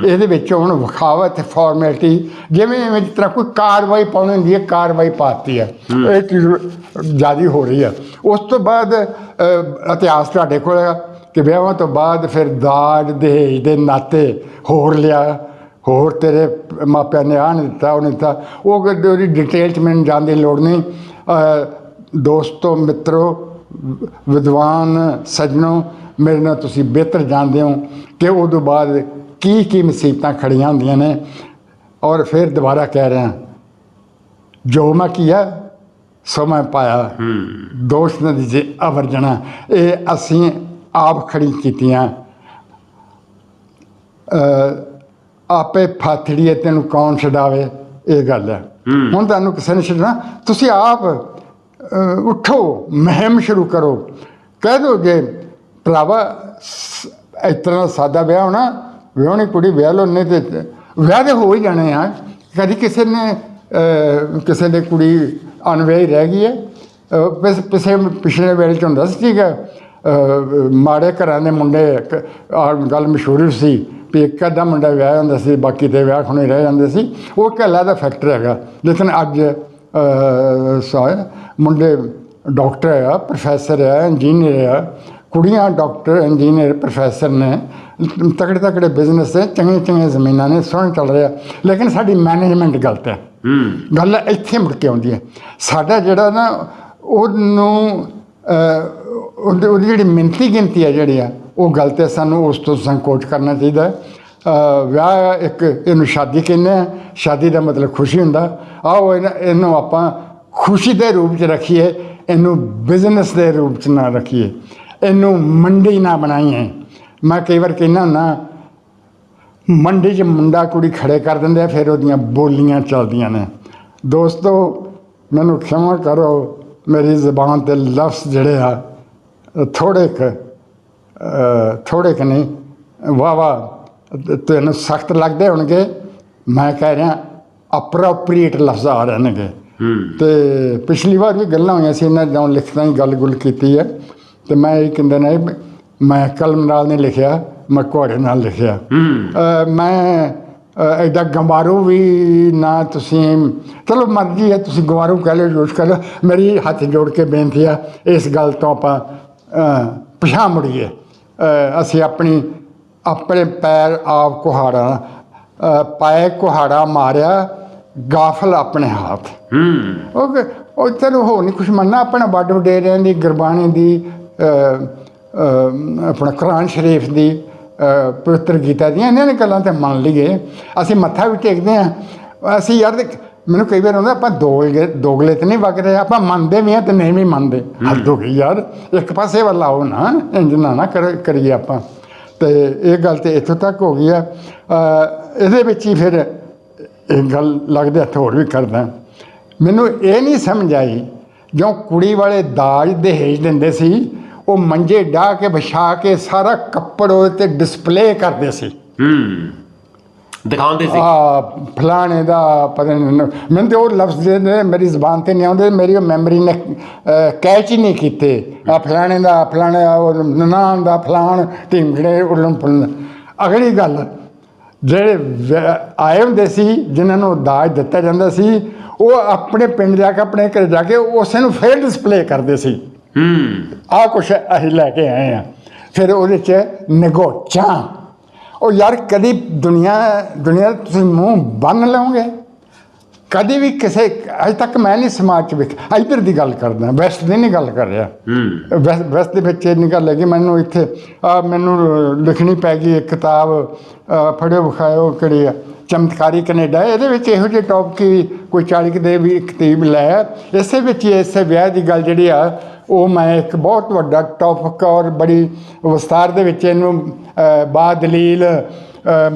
ਇਹਦੇ ਵਿੱਚ ਹੁਣ ਵਿਖਾਵਾ ਤੇ ਫਾਰਮੈਲਿਟੀ ਜਿਵੇਂ ਜਿਵੇਂ ਤਰ੍ਹਾਂ ਕੋਈ ਕਾਰਵਾਈ ਪਾਉਣੀ ਹੁੰਦੀ ਹੈ ਕਾਰਵਾਈ ਪਾਤੀ ਹੈ। ਇਹ ਚੀਜ਼ ਜ਼ਿਆਦਾ ਹੋ ਰਹੀ ਹੈ। ਉਸ ਤੋਂ ਬਾਅਦ ਇਤਿਹਾਸ ਤੁਹਾਡੇ ਕੋਲ ਹੈ ਕਿ ਵਿਆਹਾਂ ਤੋਂ ਬਾਅਦ ਫਿਰ ਦਾਜ ਦਹੇਜ ਦੇ ਨਾਤੇ ਹੋਰ ਲਿਆ ਹੋਰ ਤੇਰੇ ਮਾਪਿਆਂ ਨੇ ਆਹ ਨਹੀਂ ਦਿੱਤਾ ਉਹ ਨਹੀਂ ਦਿੱਤਾ। ਉਹ ਗੱਲ- ਉਹਦੀ ਡਿਟੇਲ ਚ ਮੈਨੂੰ ਜਾਣ ਦੀ ਲੋੜ ਨਹੀਂ ਦੋਸਤੋ ਮਿੱਤਰੋ ਵਿਦਵਾਨ ਸੱਜਣੋ ਮੇਰੇ ਨਾਲ ਤੁਸੀਂ ਬਿਹਤਰ ਜਾਣਦੇ ਹੋ ਕਿ ਉਦੋਂ ਬਾਅਦ ਕੀ ਕੀ ਮੁਸੀਬਤਾਂ ਖੜੀਆਂ ਹੁੰਦੀਆਂ ਨੇ। ਔਰ ਫਿਰ ਦੁਬਾਰਾ ਕਹਿ ਰਿਹਾ ਜੋ ਮੈਂ ਕੀਆ ਸੋ ਮੈਂ ਪਾਇਆ। ਹੂੰ। ਦੋਸ਼ ਨਤੀਜੇ ਅਵਰਜਣਾ। ਇਹ ਅਸੀਂ ਆਪ ਖੜੀ ਕੀਤੀਆਂ। ਆਪੇ ਫਾਥੜੀਏ ਤੈਨੂੰ ਕੌਣ ਛਡਾਵੇ? ਇਹ ਗੱਲ ਹੈ। ਹੁਣ ਤੁਹਾਨੂੰ ਕਿਸੇ ਨੇ ਛੱਡਣਾ। ਤੁਸੀਂ ਆਪ ਉੱਠੋ ਮਹਿਮ ਸ਼ੁਰੂ ਕਰੋ। ਕਹਿ ਦੋ ਜੇ ਭਰਾਵਾ ਦਾ ਸਾਦਾ ਵਿਆਹ ਹੋਣਾ ਵਿਆਹਣੀ ਕੁੜੀ ਵਿਆਹ ਲੋ ਨਹੀਂ ਤੇ ਵਿਆਹ ਦੇ ਹੋ ਹੀ ਜਾਣੇ ਆ। ਕਦੀ ਕਿਸੇ ਨੇ ਕਿਸੇ ਨੇ ਕੁੜੀ ਅਨਵਿਆਹੀ ਰਹਿ ਗਈ ਹੈ। ਅ, ਪਿਸ- ਪਿਛੇ ਪਿਛਲੇ ਵੇਲੇ ਚ ਹੁੰਦਾ ਸੀ ਠੀਕ ਹੈ। ਮਾੜੇ ਘਰਾਂ ਦੇ ਮੁੰਡੇ ਇੱਕ ਗੱਲ ਮਸ਼ਹੂਰ ਸੀ ਵੀ ਇੱਕ ਅੱਧਾ ਮੁੰਡਾ ਵਿਆਹ ਹੁੰਦਾ ਸੀ ਬਾਕੀ ਤੇ ਵਿਆਹ ਖੁਣੇ ਰਹਿ ਜਾਂਦੇ ਸੀ। ਉਹ ਇੱਕ ਅਲੱਗਾ ਫੈਕਟਰ ਹੈਗਾ। ਲੇਕਿਨ ਅੱਜ ਅਹ, ਸਾ- ਮੁੰਡੇ ਡਾਕਟਰ ਆ ਪ੍ਰੋਫੈਸਰ ਆ ਇੰਜੀਨੀਅਰ ਆ ਕੁੜੀਆਂ ਡਾਕਟਰ ਇੰਜੀਨੀਅਰ ਪ੍ਰੋਫੈਸਰ ਨੇ ਤਕੜੇ ਤਕੜੇ ਬਿਜ਼ਨਸ ਹੈ ਚੰਗੇ ਚੰਗੇ ਜ਼ਮੀਨਾਂ ਨੇ ਸੋਹਣੇ ਚੱਲ ਰਿਹਾ। ਲੇਕਿਨ ਸਾਡੀ ਮੈਨੇਜਮੈਂਟ ਗਲਤ ਹੈ। ਗੱਲ ਇੱਥੇ ਮੁੜ ਕੇ ਆਉਂਦੀ ਹੈ। ਸਾਡਾ ਜਿਹੜਾ ਨਾ ਉਹਨੂੰ ਉਹਦੀ ਉਹਦੀ ਜਿਹੜੀ ਮਿੰਤੀ ਗਿਣਤੀ ਹੈ ਜਿਹੜੀ ਆ, ਉਹ ਗਲਤ ਹੈ ਸਾਨੂੰ ਉਸ ਤੋਂ ਸੰਕੋਚ ਕਰਨਾ ਚਾਹੀਦਾ ਵਿਆਹ ਇੱਕ ਇਹਨੂੰ ਸ਼ਾਦੀ ਕਹਿੰਦੇ ਆ। ਸ਼ਾਦੀ ਦਾ ਮਤਲਬ ਖੁਸ਼ੀ ਹੁੰਦਾ। ਆਓ ਇਹਨਾਂ- ਇਹਨੂੰ ਆਪਾਂ ਖੁਸ਼ੀ ਦੇ ਰੂਪ 'ਚ ਰੱਖੀਏ, ਇਹਨੂੰ ਬਿਜ਼ਨਸ ਦੇ ਰੂਪ 'ਚ ਨਾ ਰੱਖੀਏ। ਇਹਨੂੰ ਮੰਡੀ ਨਾ ਬਣਾਈਏ। ਮੈਂ ਕਈ ਵਾਰ ਕਹਿੰਦਾ ਹੁੰਦਾ, ਮੰਡੀ 'ਚ ਮੁੰਡਾ ਕੁੜੀ ਖੜੇ ਕਰ ਦਿੰਦੇ ਆ, ਫਿਰ ਉਹਦੀਆਂ ਬੋਲੀਆਂ ਚੱਲਦੀਆਂ ਨੇ। ਦੋਸਤੋ, ਮੈਨੂੰ ਖਿਮਾ ਕਰੋ, ਮੇਰੀ ਜ਼ਬਾਨ ਤੇ ਲਫ਼ਜ਼ ਜਿਹੜੇ ਆ ਥੋੜੇ ਕ ਥੋੜੇ ਕ ਨਹੀਂ ਵਾਹ ਤੈਨੂੰ ਸਖਤ ਲੱਗਦੇ ਹੋਣਗੇ। ਮੈਂ ਕਹਿ ਰਿਹਾ ਅਪਰੋਪਰੀਏਟ ਲਫ਼ਜ਼ ਆ ਰਹੇ ਨੇਗੇ ਹੂੰ। ਤੇ ਪਿਛਲੀ ਵਾਰ ਵੀ ਗੱਲਾਂ ਹੋਈਆਂ ਸੀ ਇਹਨਾਂ ਜਦੋਂ ਲਿਖਤਾਂ ਦੀ ਗੱਲ ਗੁੱਲ ਕੀਤੀ ਹੈ। ਤੇ ਮੈਂ ਇਹ ਕਹਿੰਦਾ ਨਾ ਮੈਂ ਕਲਮ ਨਾਲ ਨਹੀਂ ਲਿਖਿਆ ਮੈਂ ਘੋੜੇ ਨਾਲ ਲਿਖਿਆ। ਹੂੰ। ਮੈਂ ਐਡਾ ਗੰਵਾਰੂ ਵੀ ਨਾ ਤੁਸੀਂ ਚਲੋ ਮਰਜ਼ੀ ਹੈ ਤੁਸੀਂ ਗੰਵਾਰੂ ਕਹਿ ਲਓ ਯੂਜ਼ ਕਰ ਲਓ। ਮੇਰੀ ਹੱਥ ਜੋੜ ਕੇ ਬੇਨਤੀ ਆ ਇਸ ਗੱਲ ਤੋਂ ਆਪਾਂ ਪਿਛਾਂਹ ਮੁੜੀਏ ਅਸੀਂ ਆਪਣੀ ਆਪਣੇ ਪੈਰ ਆਪ ਕੁਹਾੜਾ ਪਾਏ ਕੁਹਾੜਾ ਮਾਰਿਆ ਗਾਫਲ ਆਪਣੇ ਹੱਥ। ਹੂੰ। ਉਹ ਉਹ ਚਲੋ ਹੋ ਨਹੀਂ ਕੁਛ ਮੰਨਣਾ ਆਪਣਾ ਵੱਡ ਵਡੇਰਿਆਂ ਦੀ ਗੁਰਬਾਣੀ ਦੀ ਆਪਣਾ ਕੁਰਾਨ ਸ਼ਰੀਫ ਦੀ ਪਵਿੱਤਰ ਗੀਤਾ ਦੀਆਂ ਇਹਨਾਂ ਨੇ ਗੱਲਾਂ ਤੇ ਮੰਨ ਲਈਏ। ਅਸੀਂ ਮੱਥਾ ਵੀ ਟੇਕਦੇ ਆ ਅਸੀਂ ਯਾਰ ਦੇਖ ਮੈਨੂੰ ਕਈ ਵਾਰ ਹੁੰਦਾ ਆਪਾਂ ਦੋਗਲੇ ਦੋਗਲੇ ਤੇ ਨਹੀਂ ਵਗ ਰਹੇ ਆਪਾਂ ਮੰਨਦੇ ਵੀ ਆ ਤੇ ਨਹੀਂ ਵੀ ਮੰਨਦੇ। ਹੱਦ ਹੋ ਗਈ ਯਾਰ ਇੱਕ ਪਾਸੇ ਵੱਲ ਆਓ ਨਾ ਇੰਜ ਨਾ ਨਾ ਕਰ- ਕਰੀਏ ਆਪਾਂ। ਤੇ ਇਹ ਗੱਲ ਤੇ ਇੱਥੋਂ ਤੱਕ ਹੋ ਗਈ ਆ। ਇਹਦੇ ਵਿੱਚ ਹੀ ਫਿਰ ਇਹ ਗੱਲ ਲੱਗਦੇ ਹੱਥ ਹੋਰ ਵੀ ਕਰਦਾ। ਮੈਨੂੰ ਇਹ ਨਹੀਂ ਸਮਝ ਆਈ ਜੋ ਕੁੜੀ ਵਾਲੇ ਦਾਜ ਦਹੇਜ ਦਿੰਦੇ ਸੀ ਉਹ ਮੰਜੇ ਢਾ ਕੇ ਵਿਛਾ ਕੇ ਸਾਰਾ ਕੱਪੜ ਉਹਦੇ ਤੇ ਡਿਸਪਲੇ ਕਰਦੇ ਸੀ। ਹੂੰ। ਦਿਖਾਉਂਦੇ ਸੀ? ਆ ਫਲਾਣੇ ਦਾ ਪਤਾ ਨਹੀਂ ਮੈਨੂੰ ਤੇ ਉਹ ਲਫ਼ਜ਼ ਜਿਹੜੇ ਮੇਰੀ ਜ਼ੁਬਾਨ ਤੇ ਨਹੀਂ ਆਉਂਦੇ ਮੇਰੀ ਮੈਮਰੀ ਨੇ ਕੈਚ ਹੀ ਨਹੀਂ ਕੀਤੇ। ਆ ਫਲਾਣੇ ਦਾ ਫਲਾਣੇ ਦਾ, ਉਹ ਨਨਾਣ ਦਾ ਫਲਾਣ ਢਿੰਗੜੇ ਉਲਣ ਅਗਲੀ ਗੱਲ ਜਿਹੜੇ ਆਏ ਹੁੰਦੇ ਸੀ ਜਿਨ੍ਹਾਂ ਨੂੰ ਦਾਜ ਦਿੱਤਾ ਜਾਂਦਾ ਸੀ ਉਹ ਆਪਣੇ ਪਿੰਡ ਜਾ ਕੇ ਆਪਣੇ ਘਰ ਜਾ ਕੇ ਉਸੇ ਨੂੰ ਫੇਰ ਡਿਸਪਲੇ ਕਰਦੇ ਸੀ। ਹੂੰ। ਆਹ ਕੁਛ ਅਸੀਂ ਲੈ ਕੇ ਆਏ ਆ। ਫਿਰ ਉਹਦੇ ਚ ਨਗੋਚਾਂ। ਉਹ ਯਾਰ ਕਦੀ ਦੁਨੀਆ ਦੁਨੀਆ ਤੁਸੀਂ ਮੂੰਹ ਬੰਨ ਲਓਗੇ? ਕਦੀ ਵੀ ਕਿਸੇ ਅਜੇ ਤੱਕ ਮੈਂ ਨਹੀਂ ਸਮਾਜ ਚ ਵੇਖ ਇੱਧਰ ਦੀ ਗੱਲ ਕਰਦਾ ਵੈਸਟ ਦੀ ਨਹੀਂ ਗੱਲ ਕਰ ਰਿਹਾ। ਹੂੰ। ਵੈਸਟ ਦੇ ਵਿੱਚ ਇਹ ਨਿਕਲ ਲੱਗੀ ਮੈਨੂੰ ਇੱਥੇ ਮੈਨੂੰ ਲਿਖਣੀ ਪੈ ਗਈ ਇੱਕ ਕਿਤਾਬ ਫੜਿਓ ਵਿਖਾਇਓ ਕਿਹੜੀ ਆ ਚਮਤਕਾਰੀ ਕੈਨੇਡਾ। ਇਹਦੇ ਵਿੱਚ ਇਹੋ ਜਿਹੇ ਟੌਪਿਕ ਕੋਈ 40 ਕੁ ਦੇ ਵੀ ਇੱਕ ਤੀਬ ਲੈ। ਇਸੇ ਵਿੱਚ ਹੀ ਇਸੇ ਵਿਆਹ ਦੀ ਗੱਲ ਜਿਹੜੀ ਆ ਉਹ ਮੈਂ ਇੱਕ ਬਹੁਤ ਵੱਡਾ ਟੌਪਿਕ ਔਰ ਬੜੀ ਵਿਸਤਾਰ ਦੇ ਵਿੱਚ ਇਹਨੂੰ ਬਾਦਲੀਲ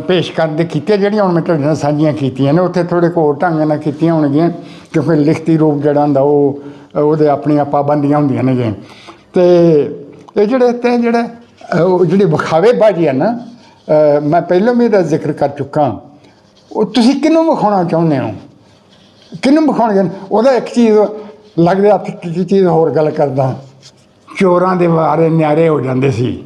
ਪੇਸ਼ ਕਰਨ ਦੇ ਕੀਤੇ ਜਿਹੜੀਆਂ ਹੁਣ ਮੈਂ ਤੁਹਾਡੇ ਨਾਲ ਸਾਂਝੀਆਂ ਕੀਤੀਆਂ ਨੇ। ਉੱਥੇ ਥੋੜੇ ਹੋਰ ਢੰਗ ਨਾਲ ਕੀਤੀਆਂ ਹੋਣਗੀਆਂ ਕਿਉਂਕਿ ਲਿਖਤੀ ਰੂਪ ਜਿਹੜਾ ਹੁੰਦਾ ਉਹ, ਉਹਦੇ ਆਪਣੀਆਂ ਪਾਬੰਦੀਆਂ ਹੁੰਦੀਆਂ ਨੇ ਜੀ ਤੇ ਇਹ ਜਿਹੜੇ ਤੇ ਜਿਹੜੇ ਉਹ ਜਿਹੜੀ ਵਿਖਾਵੇ ਬਾਜੀ ਆ ਨਾ ਮੈਂ ਪਹਿਲਾਂ ਵੀ ਇਹਦਾ ਜ਼ਿਕਰ ਕਰ ਚੁੱਕਾ। ਉਹ ਤੁਸੀਂ ਕਿਹਨੂੰ ਵਿਖਾਉਣਾ ਚਾਹੁੰਦੇ ਹੋ? ਕਿਹਨੂੰ ਵਿਖਾਉਣਾ ਚਾਹੁੰਦੇ? ਉਹਦਾ ਇੱਕ ਚੀਜ਼ ਲੱਗਦਾ ਹੱਥ ਕੀ ਚੀਜ਼ ਹੋਰ ਗੱਲ ਕਰਦਾ? ਚੋਰਾਂ ਦੇ ਬਾਰੇ ਨਿਆਰੇ ਹੋ ਜਾਂਦੇ ਸੀ।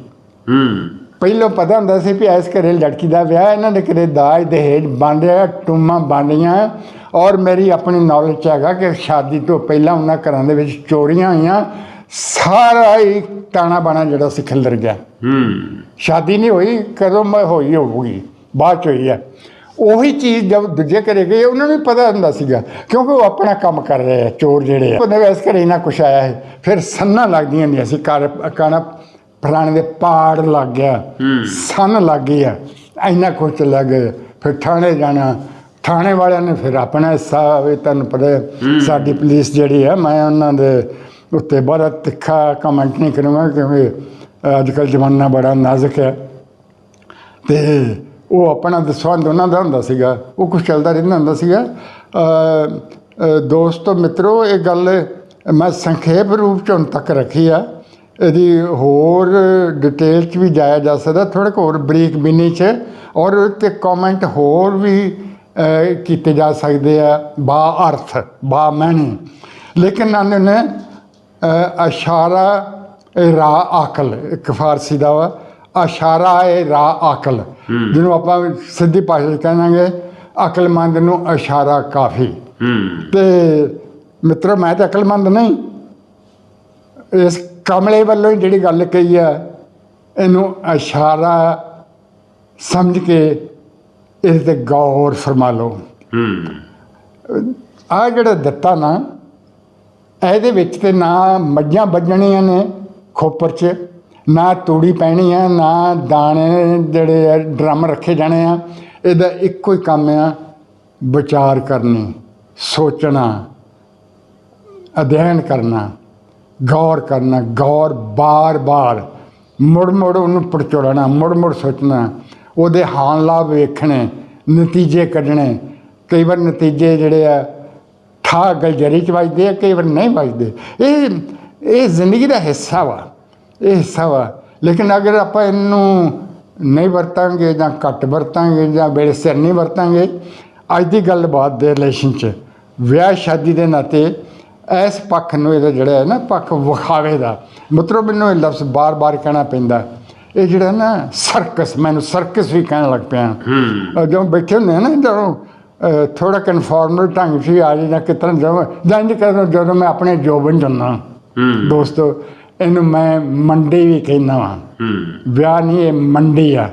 ਹੂੰ। ਪਹਿਲਾਂ ਪਤਾ ਹੁੰਦਾ ਸੀ ਵੀ ਇਸ ਘਰੇ ਲੜਕੀ ਦਾ ਵਿਆਹ ਇਹਨਾਂ ਦੇ ਘਰੇ ਦਾਜ ਦਹੇਜ ਬਣ ਰਿਹਾ ਟੂਮਾਂ ਬਣ ਰਹੀਆਂ ਔਰ ਮੇਰੀ ਆਪਣੀ ਨੌਲੇਜ 'ਚ ਹੈਗਾ ਕਿ ਸ਼ਾਦੀ ਤੋਂ ਪਹਿਲਾਂ ਉਹਨਾਂ ਘਰਾਂ ਦੇ ਵਿੱਚ ਚੋਰੀਆਂ ਹੋਈਆਂ ਸਾਰਾ ਹੀ ਤਾਣਾ ਬਾਣਾ ਜਿਹੜਾ ਸੀ ਖਿਲਰ ਗਿਆ। ਹੂੰ। ਸ਼ਾਦੀ ਨਹੀਂ ਹੋਈ ਕਦੋਂ ਮੈਂ ਹੋਈ ਹੋਊਗੀ ਬਾਅਦ ਚ ਹੋਈ ਹੈ। ਉਹੀ ਚੀਜ਼ ਜਦ ਦੂਜੇ ਘਰੇ ਗਏ ਉਹਨਾਂ ਨੂੰ ਪਤਾ ਹੁੰਦਾ ਸੀਗਾ ਕਿਉਂਕਿ ਉਹ ਆਪਣਾ ਕੰਮ ਕਰ ਰਹੇ ਆ ਚੋਰ ਜਿਹੜੇ ਆ। ਉਹਨੇ ਇਸ ਘਰੇ ਨਾ ਕੁਛ ਆਇਆ ਹੈ। ਫਿਰ ਸੰਨਾਂ ਲੱਗਦੀਆਂ ਹੁੰਦੀਆਂ ਸੀ ਘਰ ਕਾਣਾ ਫਲਾਣੇ ਦੇ ਪਾੜ ਲੱਗ ਗਿਆ ਸੰਨ ਲੱਗ ਗਈ ਆ ਇੰਨਾ ਕੁਛ ਲੱਗ ਫਿਰ ਥਾਣੇ ਜਾਣਾ ਥਾਣੇ ਵਾਲਿਆਂ ਨੇ ਫਿਰ ਆਪਣਾ ਹਿੱਸਾ ਵੀ ਤੁਹਾਨੂੰ ਪਤਾ ਸਾਡੀ ਪੁਲਿਸ ਜਿਹੜੀ ਹੈ ਮੈਂ ਉਹਨਾਂ ਦੇ ਉੱਤੇ ਬੜਾ ਤਿੱਖਾ ਕਮੈਂਟ ਨਹੀਂ ਕਰੂੰਗਾ ਕਿਉਂਕਿ ਅੱਜ ਕੱਲ੍ਹ ਜ਼ਮਾਨਾ ਬੜਾ ਨਾਜ਼ੁਕ ਹੈ। ਤੇ ਉਹ ਆਪਣਾ ਦਸਵੰਦ ਉਹਨਾਂ ਦਾ ਹੁੰਦਾ ਸੀਗਾ, ਉਹ ਕੁਝ ਚੱਲਦਾ ਰਹਿੰਦਾ ਹੁੰਦਾ ਸੀਗਾ। ਦੋਸਤੋ, ਮਿੱਤਰੋ, ਇਹ ਗੱਲ ਮੈਂ ਸੰਖੇਪ ਰੂਪ ਚ ਹੁਣ ਤੱਕ ਰੱਖੀ ਆ। ਇਹਦੀ ਹੋਰ ਡਿਟੇਲ ਚ ਵੀ ਜਾਇਆ ਜਾ ਸਕਦਾ ਥੋੜਾ ਕੁ ਹੋਰ ਬਰੀਕ ਬਿਨੀ ਚ, ਔਰ ਇਹ ਤੇ ਕਮੈਂਟ ਹੋਰ ਵੀ ਕੀਤੇ ਜਾ ਸਕਦੇ ਆ, ਬਾ ਅਰਥ, ਬਾ ਮੈਣੀ। ਲੇਕਿਨ ਇਹਨਾਂ ਨੇ ਅਸ਼ਾਰਾ ਇਸ਼ਾਰਾ ਰਾ ਆਕਲ, ਇੱਕ ਫਾਰਸੀ ਦਾ ਵਾ। ਇਸ਼ਾਰਾ ਹੈ ਰਾ ਆਕਲ ਜਿਹਨੂੰ ਆਪਾਂ ਸਿੱਧੀ ਭਾਸ਼ਾ ਚ ਕਹਿੰਦਾਂਗੇ ਅਕਲਮੰਦ ਨੂੰ ਇਸ਼ਾਰਾ ਕਾਫੀ। ਹੂੰ। ਤੇ ਮਿੱਤਰੋ ਮੈਂ ਤਾਂ ਅਕਲਮੰਦ ਨਹੀਂ। ਇਸ ਕਮਲੇ ਵੱਲੋਂ ਹੀ ਜਿਹੜੀ ਗੱਲ ਕਹੀ ਆ ਇਹਨੂੰ ਇਸ਼ਾਰਾ ਸਮਝ ਕੇ ਇਸ ਤੇ ਗੌਰ ਫਰਮਾ ਲਓ। ਹੂੰ। ਆ ਜਿਹੜਾ ਦਿੱਤਾ ਨਾ ਇਹਦੇ ਵਿੱਚ ਤੇ ਨਾ ਮੱਝਾਂ ਵੱਜਣੀਆਂ ਨੇ ਖੋਪਰ 'ਚ। ਨਾ ਤੂੜੀ ਪੈਣੀ ਆ, ਨਾ ਦਾਣੇ ਜਿਹੜੇ ਆ, ਡਰਮ ਰੱਖੇ ਜਾਣੇ ਆ। ਇਹਦਾ ਇੱਕੋ ਹੀ ਕੰਮ ਆ, ਵਿਚਾਰ ਕਰਨੀ, ਸੋਚਣਾ, ਅਧਿਐਨ ਕਰਨਾ, ਗੌਰ ਕਰਨਾ, ਗੌਰ ਬਾਰ-ਬਾਰ। ਮੁੜ-ਮੁੜ ਉਹਨੂੰ ਪੜਚੋੜਨਾ ਮੁੜ-ਮੁੜ ਸੋਚਣਾ, ਉਹਦੇ ਹਾਲ ਲਾਭ ਵੇਖਣੇ, ਨਤੀਜੇ ਕੱਢਣੇ। ਕਈ ਵਾਰ ਨਤੀਜੇ ਜਿਹੜੇ ਆ ਠਾ ਗਲਜਰੀ ਚ ਵੱਜਦੇ ਆ, ਕਈ ਵਾਰ ਨਹੀਂ ਵੱਜਦੇ। ਇਹ ਇਹ ਜ਼ਿੰਦਗੀ ਦਾ ਹਿੱਸਾ ਵਾ। ਇਹ ਹਿੱਸਾ ਵਾ। ਲੇਕਿਨ ਅਗਰ ਆਪਾਂ ਇਹਨੂੰ ਨਹੀਂ ਵਰਤਾਂਗੇ ਜਾਂ ਘੱਟ ਵਰਤਾਂਗੇ ਜਾਂ ਬੇੜੇ ਸਿਰ ਨਹੀਂ ਵਰਤਾਂਗੇ ਅੱਜ ਦੀ ਗੱਲਬਾਤ ਦੇ ਰਿਲੇਸ਼ਨ ਚ ਵਿਆਹ ਸ਼ਾਦੀ ਦੇ ਨਾਤੇ ਇਸ ਪੱਖ ਨੂੰ ਇਹਦਾ ਜਿਹੜਾ ਹੈ ਨਾ ਪੱਖ ਵਿਖਾਵੇ ਦਾ। ਮਤਲਬ ਮੈਨੂੰ ਇਹ ਲਫ਼ਜ਼ ਬਾਰ-ਬਾਰ ਕਹਿਣਾ ਪੈਂਦਾ। ਇਹ ਜਿਹੜਾ ਨਾ ਸਰਕਸ ਮੈਨੂੰ ਸਰਕਸ ਵੀ ਕਹਿਣ ਲੱਗ ਪਿਆ। ਜਦੋਂ ਬੈਠੇ ਹੁੰਦੇ ਨਾ ਜਦੋਂ ਥੋੜਾ ਕਨਫਾਰਮਲ ਢੰਗ ਸੀ ਆ ਜੀ ਜਾਂ ਕਿਤਨਾ ਜਦੋਂ ਜਾਂ ਜਦੋਂ ਮੈਂ ਆਪਣੇ ਜੋਬਨ ਜੰਨਾ ਹੂੰ। ਦੋਸਤੋ ਇਹਨੂੰ ਮੈਂ ਮੰਡੀ ਵੀ ਕਹਿੰਦਾ ਵਾਂ। ਹੂੰ। ਵਿਆਹ ਨਹੀਂ ਇਹ ਮੰਡੀ ਆ।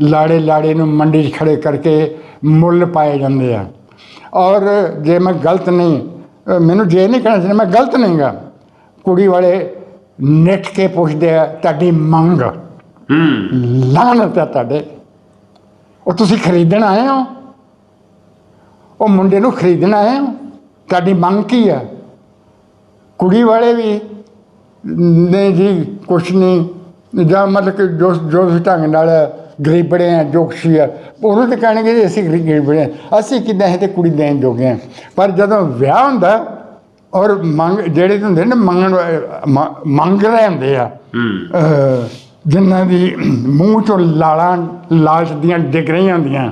ਲਾੜੇ ਲਾੜੇ ਨੂੰ ਮੰਡੀ 'ਚ ਖੜੇ ਕਰਕੇ ਮੁੱਲ ਪਾਏ ਜਾਂਦੇ ਆ। ਔਰ ਜੇ ਮੈਂ ਗਲਤ ਨਹੀਂ ਮੈਨੂੰ ਜੇ ਨਹੀਂ ਕਹਿਣਾ ਚਾਹੀਦਾ ਮੈਂ ਗਲਤ ਨਹੀਂਗਾ। ਕੁੜੀ ਵਾਲੇ ਨਿੱਠ ਕੇ ਪੁੱਛਦੇ ਆ ਤੁਹਾਡੀ ਮੰਗ ਹੂੰ। ਲਾਹਨਤ ਹੈ ਤੁਹਾਡੇ। ਉਹ ਤੁਸੀਂ ਖਰੀਦਣ ਆਏ ਹੋ? ਉਹ ਮੁੰਡੇ ਨੂੰ ਖਰੀਦਣ ਆਏ ਹੋ? ਤੁਹਾਡੀ ਮੰਗ ਕੀ ਹੈ ਕੁੜੀ ਵਾਲੇ ਵੀ ਨਹੀਂ ਜੀ ਕੁਛ ਨਹੀਂ। ਜਾਂ ਮਤਲਬ ਕਿ ਜੋ ਜੋ ਢੰਗ ਨਾਲ ਗਰੀਬੜੇ ਆ ਜੋਖਸ਼ੀ ਆ ਉਹਨੂੰ ਤਾਂ ਕਹਿਣਗੇ ਅਸੀਂ ਗਰੀ- ਗਰੀਬੜੇ ਆ। ਅਸੀਂ ਕਿੱਦਾਂ ਹੈ ਤੇ ਕੁੜੀ ਦੇਣ ਜੋਗੇ ਆ? ਪਰ ਜਦੋਂ ਵਿਆਹ ਹੁੰਦਾ ਔਰ ਮੰਗ ਜਿਹੜੇ ਹੁੰਦੇ ਨੇ ਮੰਗਣ ਮੰਗ ਰਹੇ ਹੁੰਦੇ ਆ ਜਿਨ੍ਹਾਂ ਦੀ ਮੂੰਹ ਚੋਂ ਲਾਲਾਂ ਲਾਸ਼ ਦੀਆਂ ਡਿੱਗ ਰਹੀਆਂ ਹੁੰਦੀਆਂ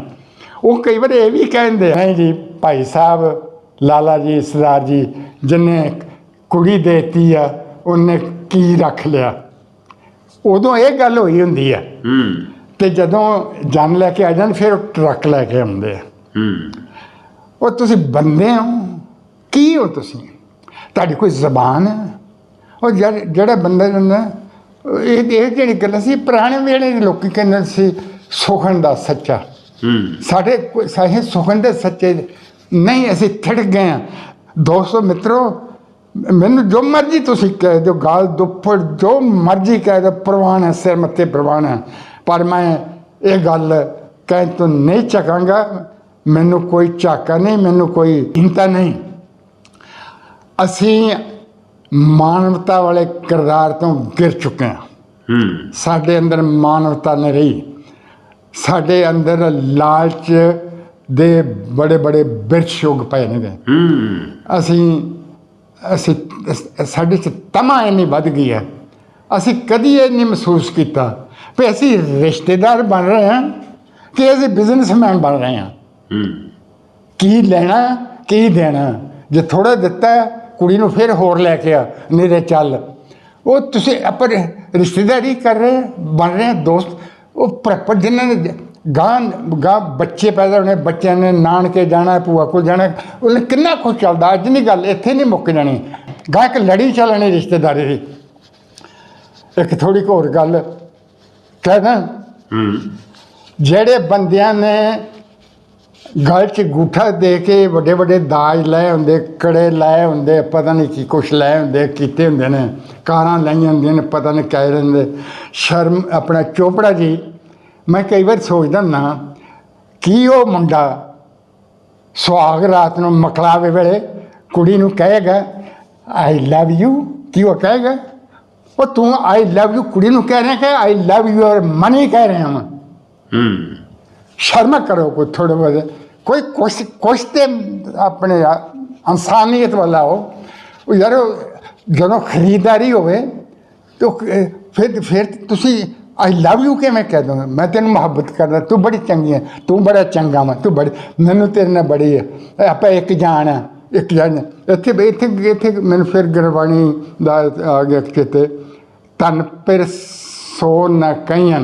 ਉਹ ਕਈ ਵਾਰ ਇਹ ਵੀ ਕਹਿੰਦੇ ਆ ਜੀ ਭਾਈ ਸਾਹਿਬ ਲਾਲਾ ਜੀ ਸਰਦਾਰ ਜੀ ਜਿਨੇ ਕੁੜੀ ਦੇਤੀ ਆ ਉਹਨੇ ਕੀ ਰੱਖ ਲਿਆ? ਉਦੋਂ ਇਹ ਗੱਲ ਹੋਈ ਹੁੰਦੀ ਆ। ਹੂੰ। ਤੇ ਜਦੋਂ ਜਨ ਲੈ ਕੇ ਆ ਜਾਣ ਫਿਰ ਟਰੱਕ ਲੈ ਕੇ ਆਉਂਦੇ ਆ। ਹੂੰ। ਉਹ ਤੁਸੀਂ ਬੰਦੇ ਹੋ? ਕੀ ਹੋ ਤੁਸੀਂ? ਤੁਹਾਡੀ ਕੋਈ ਜ਼ਬਾਨ ਹੈ ਉਹ ਜਿਹੜਾ ਜਿਹੜਾ ਬੰਦਾ ਜਾਂਦਾ ਇਹ ਇਹ ਜਿਹੜੀ ਗੱਲ ਸੀ ਪੁਰਾਣੇ ਵੇਲੇ ਦੇ ਲੋਕੀ ਕਹਿੰਦੇ ਸੀ ਸੁਖਨ ਦਾ ਸੱਚਾ। ਹੂੰ। ਸਾਡੇ ਕੋਈ- ਸਾਡੇ ਸੁਖਨ ਦੇ ਸੱਚੇ ਨਹੀਂ ਅਸੀਂ ਥਿੜ ਗਏ ਹਾਂ ਦੋਸਤੋ ਮਿੱਤਰੋ ਮੈਨੂੰ ਜੋ ਮਰਜ਼ੀ ਤੁਸੀਂ ਕਹਿ ਦਿਓ ਗਾਲ ਦੁੱਪੜ ਜੋ ਮਰਜ਼ੀ ਕਹਿ ਦਿਓ ਪ੍ਰਵਾਨ ਹੈ ਸਿਰ ਮੱਥੇ ਪ੍ਰਵਾਨ ਹੈ। ਪਰ ਮੈਂ ਇਹ ਗੱਲ ਕਹਿ ਤੋਂ ਨਹੀਂ ਚੱਕਾਂਗਾ ਮੈਨੂੰ ਕੋਈ ਝਾਕਾ ਨਹੀਂ ਮੈਨੂੰ ਕੋਈ ਚਿੰਤਾ ਨਹੀਂ। ਅਸੀਂ ਮਾਨਵਤਾ ਵਾਲੇ ਕਿਰਦਾਰ ਤੋਂ ਗਿਰ ਚੁੱਕੇ ਹਾਂ। ਸਾਡੇ ਅੰਦਰ ਮਾਨਵਤਾ ਨਹੀਂ ਰਹੀ। ਸਾਡੇ ਅੰਦਰ ਲਾਲਚ ਦੇ ਬੜੇ ਬੜੇ ਬਿਰਛ ਉਗ ਪਏ ਨੇ ਅਸੀਂ ਅਸੀਂ ਸਾਡੇ ਚ ਤਮਾ ਇੰਨੀ ਵੱਧ ਗਈ ਹੈ। ਅਸੀਂ ਕਦੀ ਇਹ ਨਹੀਂ ਮਹਿਸੂਸ ਕੀਤਾ ਵੀ ਅਸੀਂ ਰਿਸ਼ਤੇਦਾਰ ਬਣ ਰਹੇ ਹਾਂ ਕਿ ਅਸੀਂ ਬਿਜ਼ਨਸਮੈਨ ਬਣ ਰਹੇ ਹਾਂ। ਕੀ ਲੈਣਾ ਕੀ ਦੇਣਾ? ਜੇ ਥੋੜਾ ਦਿੱਤਾ ਕੁੜੀ ਨੂੰ ਫਿਰ ਹੋਰ ਲੈ ਕੇ ਆ ਤੇ ਚੱਲ। ਉਹ ਤੁਸੀਂ ਆਪਾਂ ਰਿ- ਰਿਸ਼ਤੇਦਾਰੀ ਕਰ ਰਹੇ ਬਣ ਰਹੇ ਦੋਸਤ। ਉਹ ਪ੍ਰਪਰ ਜਿਨ੍ਹਾਂ ਨੇ ਗਾਂ ਗਾਂ ਬੱਚੇ ਪੈਦਾ ਹੋਣੇ ਬੱਚਿਆਂ ਨੇ ਨਾਨਕੇ ਜਾਣਾ ਭੂਆ ਕੋਲ ਜਾਣਾ ਉਹਨੇ ਕਿੰਨਾ ਕੁਛ ਚੱਲਦਾ ਅੱਜ ਨਹੀਂ ਗੱਲ ਇੱਥੇ ਨਹੀਂ ਮੁੱਕ ਜਾਣੀ। ਗਾਂ ਇੱਕ ਲੜੀ ਚੱਲਣੀ ਰਿਸ਼ਤੇਦਾਰੀ ਦੀ। ਇੱਕ ਥੋੜੀ ਹੋਰ ਗੱਲ ਕਹਿਣਾ ਹੂੰ। ਜਿਹੜੇ ਬੰਦਿਆਂ ਨੇ ਗਲ 'ਚ ਗੂਠਾ ਦੇ ਕੇ ਵੱਡੇ ਵੱਡੇ ਦਾਜ ਲਏ ਹੁੰਦੇ ਕੜੇ ਲਾਏ ਹੁੰਦੇ ਪਤਾ ਨਹੀਂ ਕੀ ਕੁਛ ਲਏ ਹੁੰਦੇ ਕੀਤੇ ਹੁੰਦੇ ਨੇ ਕਾਰਾਂ ਲਾਈਆਂ ਹੁੰਦੀਆਂ ਨੇ ਪਤਾ ਨਹੀਂ ਕਹਿ ਰਹਿੰਦੇ ਸ਼ਰਮ ਆਪਣਾ ਚੋਪੜਾ ਜੀ ਮੈਂ ਕਈ ਵਾਰ ਸੋਚਦਾ ਨਾ ਕੀ ਉਹ ਮੁੰਡਾ ਸੁਹਾਗ ਰਾਤ ਨੂੰ ਮਕਲਾਵੇ ਵੇਲੇ ਕੁੜੀ ਨੂੰ ਕਹੇਗਾ ਆਈ ਲਵ ਯੂ ਕੀ ਉਹ ਕਹੇਗਾ? ਉਹ ਤੂੰ ਆਈ ਲਵ ਯੂ ਕੁੜੀ ਨੂੰ ਕਹਿ ਰਿਹਾ ਕਿ ਆਈ ਲਵ ਯੂਅਰ ਮਨੀ ਕਹਿ ਰਿਹਾ ਹਾਂ ਹੂੰ। ਸ਼ਰਮ ਕਰੋ ਕੋਈ ਥੋੜੇ ਬਹੁਤ। ਕੋਈ ਕੁਛ ਕੁਛ ਤੇ ਆਪਣੇ ਇਨਸਾਨੀਅਤ ਵਾਲਾ ਹੋ। ਉਹ ਯਾਰ ਜਦੋਂ ਖਰੀਦਦਾਰੀ ਹੋਵੇ ਤਾਂ ਫਿਰ ਫਿਰ ਤੁਸੀਂ ਆਈ ਲਵ ਯੂ ਕਿਵੇਂ ਕਹਿ ਦੋਗੇ। ਮੈਂ ਤੈਨੂੰ ਮੁਹੱਬਤ ਕਰਦਾ ਤੂੰ ਬੜੀ ਚੰਗੀ ਹੈ ਤੂੰ ਬੜਾ ਚੰਗਾ ਮੈਂ ਤੂੰ ਬੜੀ ਮੈਨੂੰ ਤੇਰੇ ਨਾਲ ਬੜੀ ਹੈ ਆਪਾਂ ਇੱਕ ਜਾਨ ਆ ਇੱਕ ਜਾਨ ਆ। ਇੱਥੇ ਇੱਥੇ ਇੱਥੇ ਮੈਨੂੰ ਫਿਰ ਗੁਰਬਾਣੀ ਦਾ ਆ ਗਿਆ ਚੇਤੇ। ਤਨ ਪਿਰ ਸੋ ਨ ਕਈਆਂ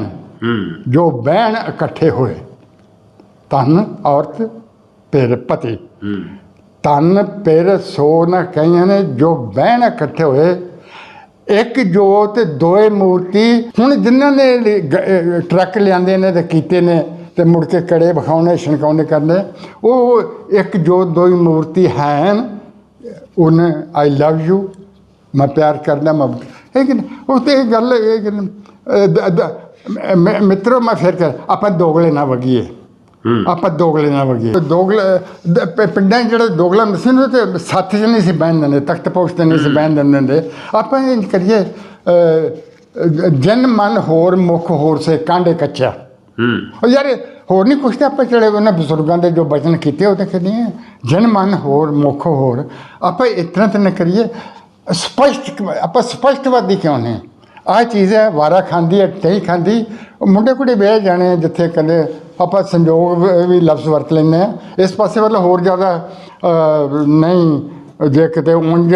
ਜੋ ਬਹਿਣ ਇਕੱਠੇ ਹੋਏ। ਤਨ ਔਰਤ ਪਿਰ ਪਤੀ। ਤਨ ਪਿਰ ਸੋ ਨ ਕਈਆਂ ਨੇ ਜੋ ਬਹਿਣ ਇਕੱਠੇ ਹੋਏ। ਇੱਕ ਜੋਤ ਦੋਏ ਮੂਰਤੀ। ਹੁਣ ਜਿਨ੍ਹਾਂ ਨੇ ਲ- ਟਰੱਕ ਲਿਆਂਦੇ ਨੇ ਤੇ ਕੀਤੇ ਨੇ ਤੇ ਮੁੜ ਕੇ ਕੜੇ ਵਿਖਾਉਣੇ, ਛਣਕਾਉਣੇ ਕਰਨੇ, ਉਹ ਇੱਕ ਜੋਤ, ਦੋਈ ਮੂਰਤੀ ਹਨ। ਉਹਨੇ ਆਈ ਲਵ ਯੂ ਮੈਂ ਪਿਆਰ ਕਰਦਾ, ਮੈਂ ਲੇਕਿਨ ਉਹ ਤੇ ਗੱਲ ਇਹ ਮਿੱਤਰੋ, ਮੈਂ ਫਿਰ ਕਰ ਆਪਾਂ ਦੋਗਲੇ ਨਾ ਵਗੀਏ। ਆਪਾਂ ਦੋਗਲੇ ਨਾ ਵਗੀਏ ਦੋਗਲੇ ਦ- ਪ- ਪਿੰਡਾਂ 'ਚ ਜਿਹੜੇ ਦੋਗਲਾ ਹੁੰਦੇ ਸੀ ਨਾ ਤੇ ਸੱਥ 'ਚ ਨਹੀਂ ਸੀ ਬਹਿਣ ਦਿੰਦੇ ਤਖਤ ਪੋਸ਼ ਤੇ ਨਹੀਂ ਸੀ ਬਹਿਣ ਦਿੰਦੇ ਆਪਾਂ ਇਹ ਕਰੀਏ ਜਨ ਮਨ ਹੋਰ ਮੁਖ ਹੋਰ ਸੇ ਕਾਂਡੇ ਕੱਚਾ। ਹੂੰ। ਉਹ ਯਾਰ ਹੋਰ ਨਹੀਂ ਕੁਛ ਤੇ ਆਪਾਂ ਜਿਹੜੇ ਉਹਨਾਂ ਬਜ਼ੁਰਗਾਂ ਦੇ ਜੋ ਬਚਨ ਕੀਤੇ ਉਹ ਤਾਂ ਕਹਿੰਦੇ ਆ ਜਨ ਮਨ ਹੋਰ ਮੁਖ ਹੋਰ। ਆਪਾਂ ਇਤਨਾ ਤਾਂ ਨਾ ਕਰੀਏ ਸਪਸ਼ਟ ਆਪਾਂ ਸਪਸ਼ਟਵਾਦੀ ਕਿਉਂ ਨੇ? ਆਹ ਚੀਜ਼ ਹੈ ਵਾਰਾ ਖਾਂਦੀ ਹੈ ਨਹੀਂ ਖਾਂਦੀ। ਉਹ ਮੁੰਡੇ ਕੁੜੇ ਵਿਆਹ ਜਾਣੇ ਆ ਜਿੱਥੇ ਕਹਿੰਦੇ ਆਪਾਂ ਸੰਯੋਗ ਵ- ਵੀ ਲਫ਼ਜ਼ ਵਰਤ ਲੈਂਦੇ ਆ ਇਸ ਪਾਸੇ ਵੱਲ ਹੋਰ ਜ਼ਿਆਦਾ ਅਹ, ਨਹੀਂ ਜੇ ਕਿਤੇ ਉਂਝ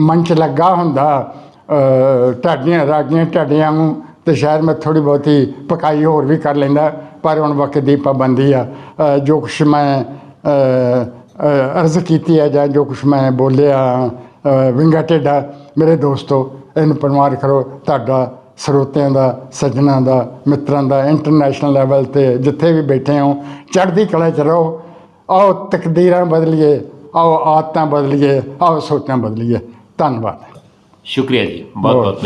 ਮੰਚ ਲੱਗਾ ਹੁੰਦਾ ਅਹ, ਢਾਡੀਆਂ ਰਾਗੀਆਂ ਢਾਡੀਆਂ ਨੂੰ ਤੇ ਸ਼ਾਇਦ ਮੈਂ ਥੋੜੀ ਬਹੁਤੀ ਪਕਾਈ ਹੋਰ ਵੀ ਕਰ ਲੈਂਦਾ ਪਰ ਹੁਣ ਵਕਤ ਦੀ ਪਾਬੰਦੀ ਆ ਅਹ, ਜੋ ਕੁਛ ਮੈਂ ਅਹ, ਅਹ, ਅਰਜ਼ ਕੀਤੀ ਹੈ ਜਾਂ ਜੋ ਕੁਛ ਮੈਂ ਬੋਲਿਆ ਅਹ, ਵਿੰਗਾ ਟੇਡਾ ਮੇਰੇ ਦੋਸਤੋ ਇਹਨੂੰ ਪਰਮਾਰ ਕਰੋ ਤੁਹਾਡਾ ਸਰੋਤਿਆਂ ਦਾ ਸੱਜਣਾ ਦਾ ਮਿੱਤਰਾਂ ਦਾ ਇੰਟਰਨੈਸ਼ਨਲ ਲੈਵਲ ਤੇ ਜਿੱਥੇ ਵੀ ਬੈਠੇ ਹੋ ਚੜ੍ਹਦੀ ਕਲਾ ਚ ਰਹੋ। ਆਓ ਤਕਦੀਰਾਂ ਬਦਲੀਏ ਆਓ ਆਦਤਾਂ ਬਦਲੀਏ ਆਓ ਸੋਚਾਂ ਬਦਲੀਏ। ਧੰਨਵਾਦ। ਸ਼ੁਕਰੀਆ ਜੀ ਬਹੁਤ ਬਹੁਤ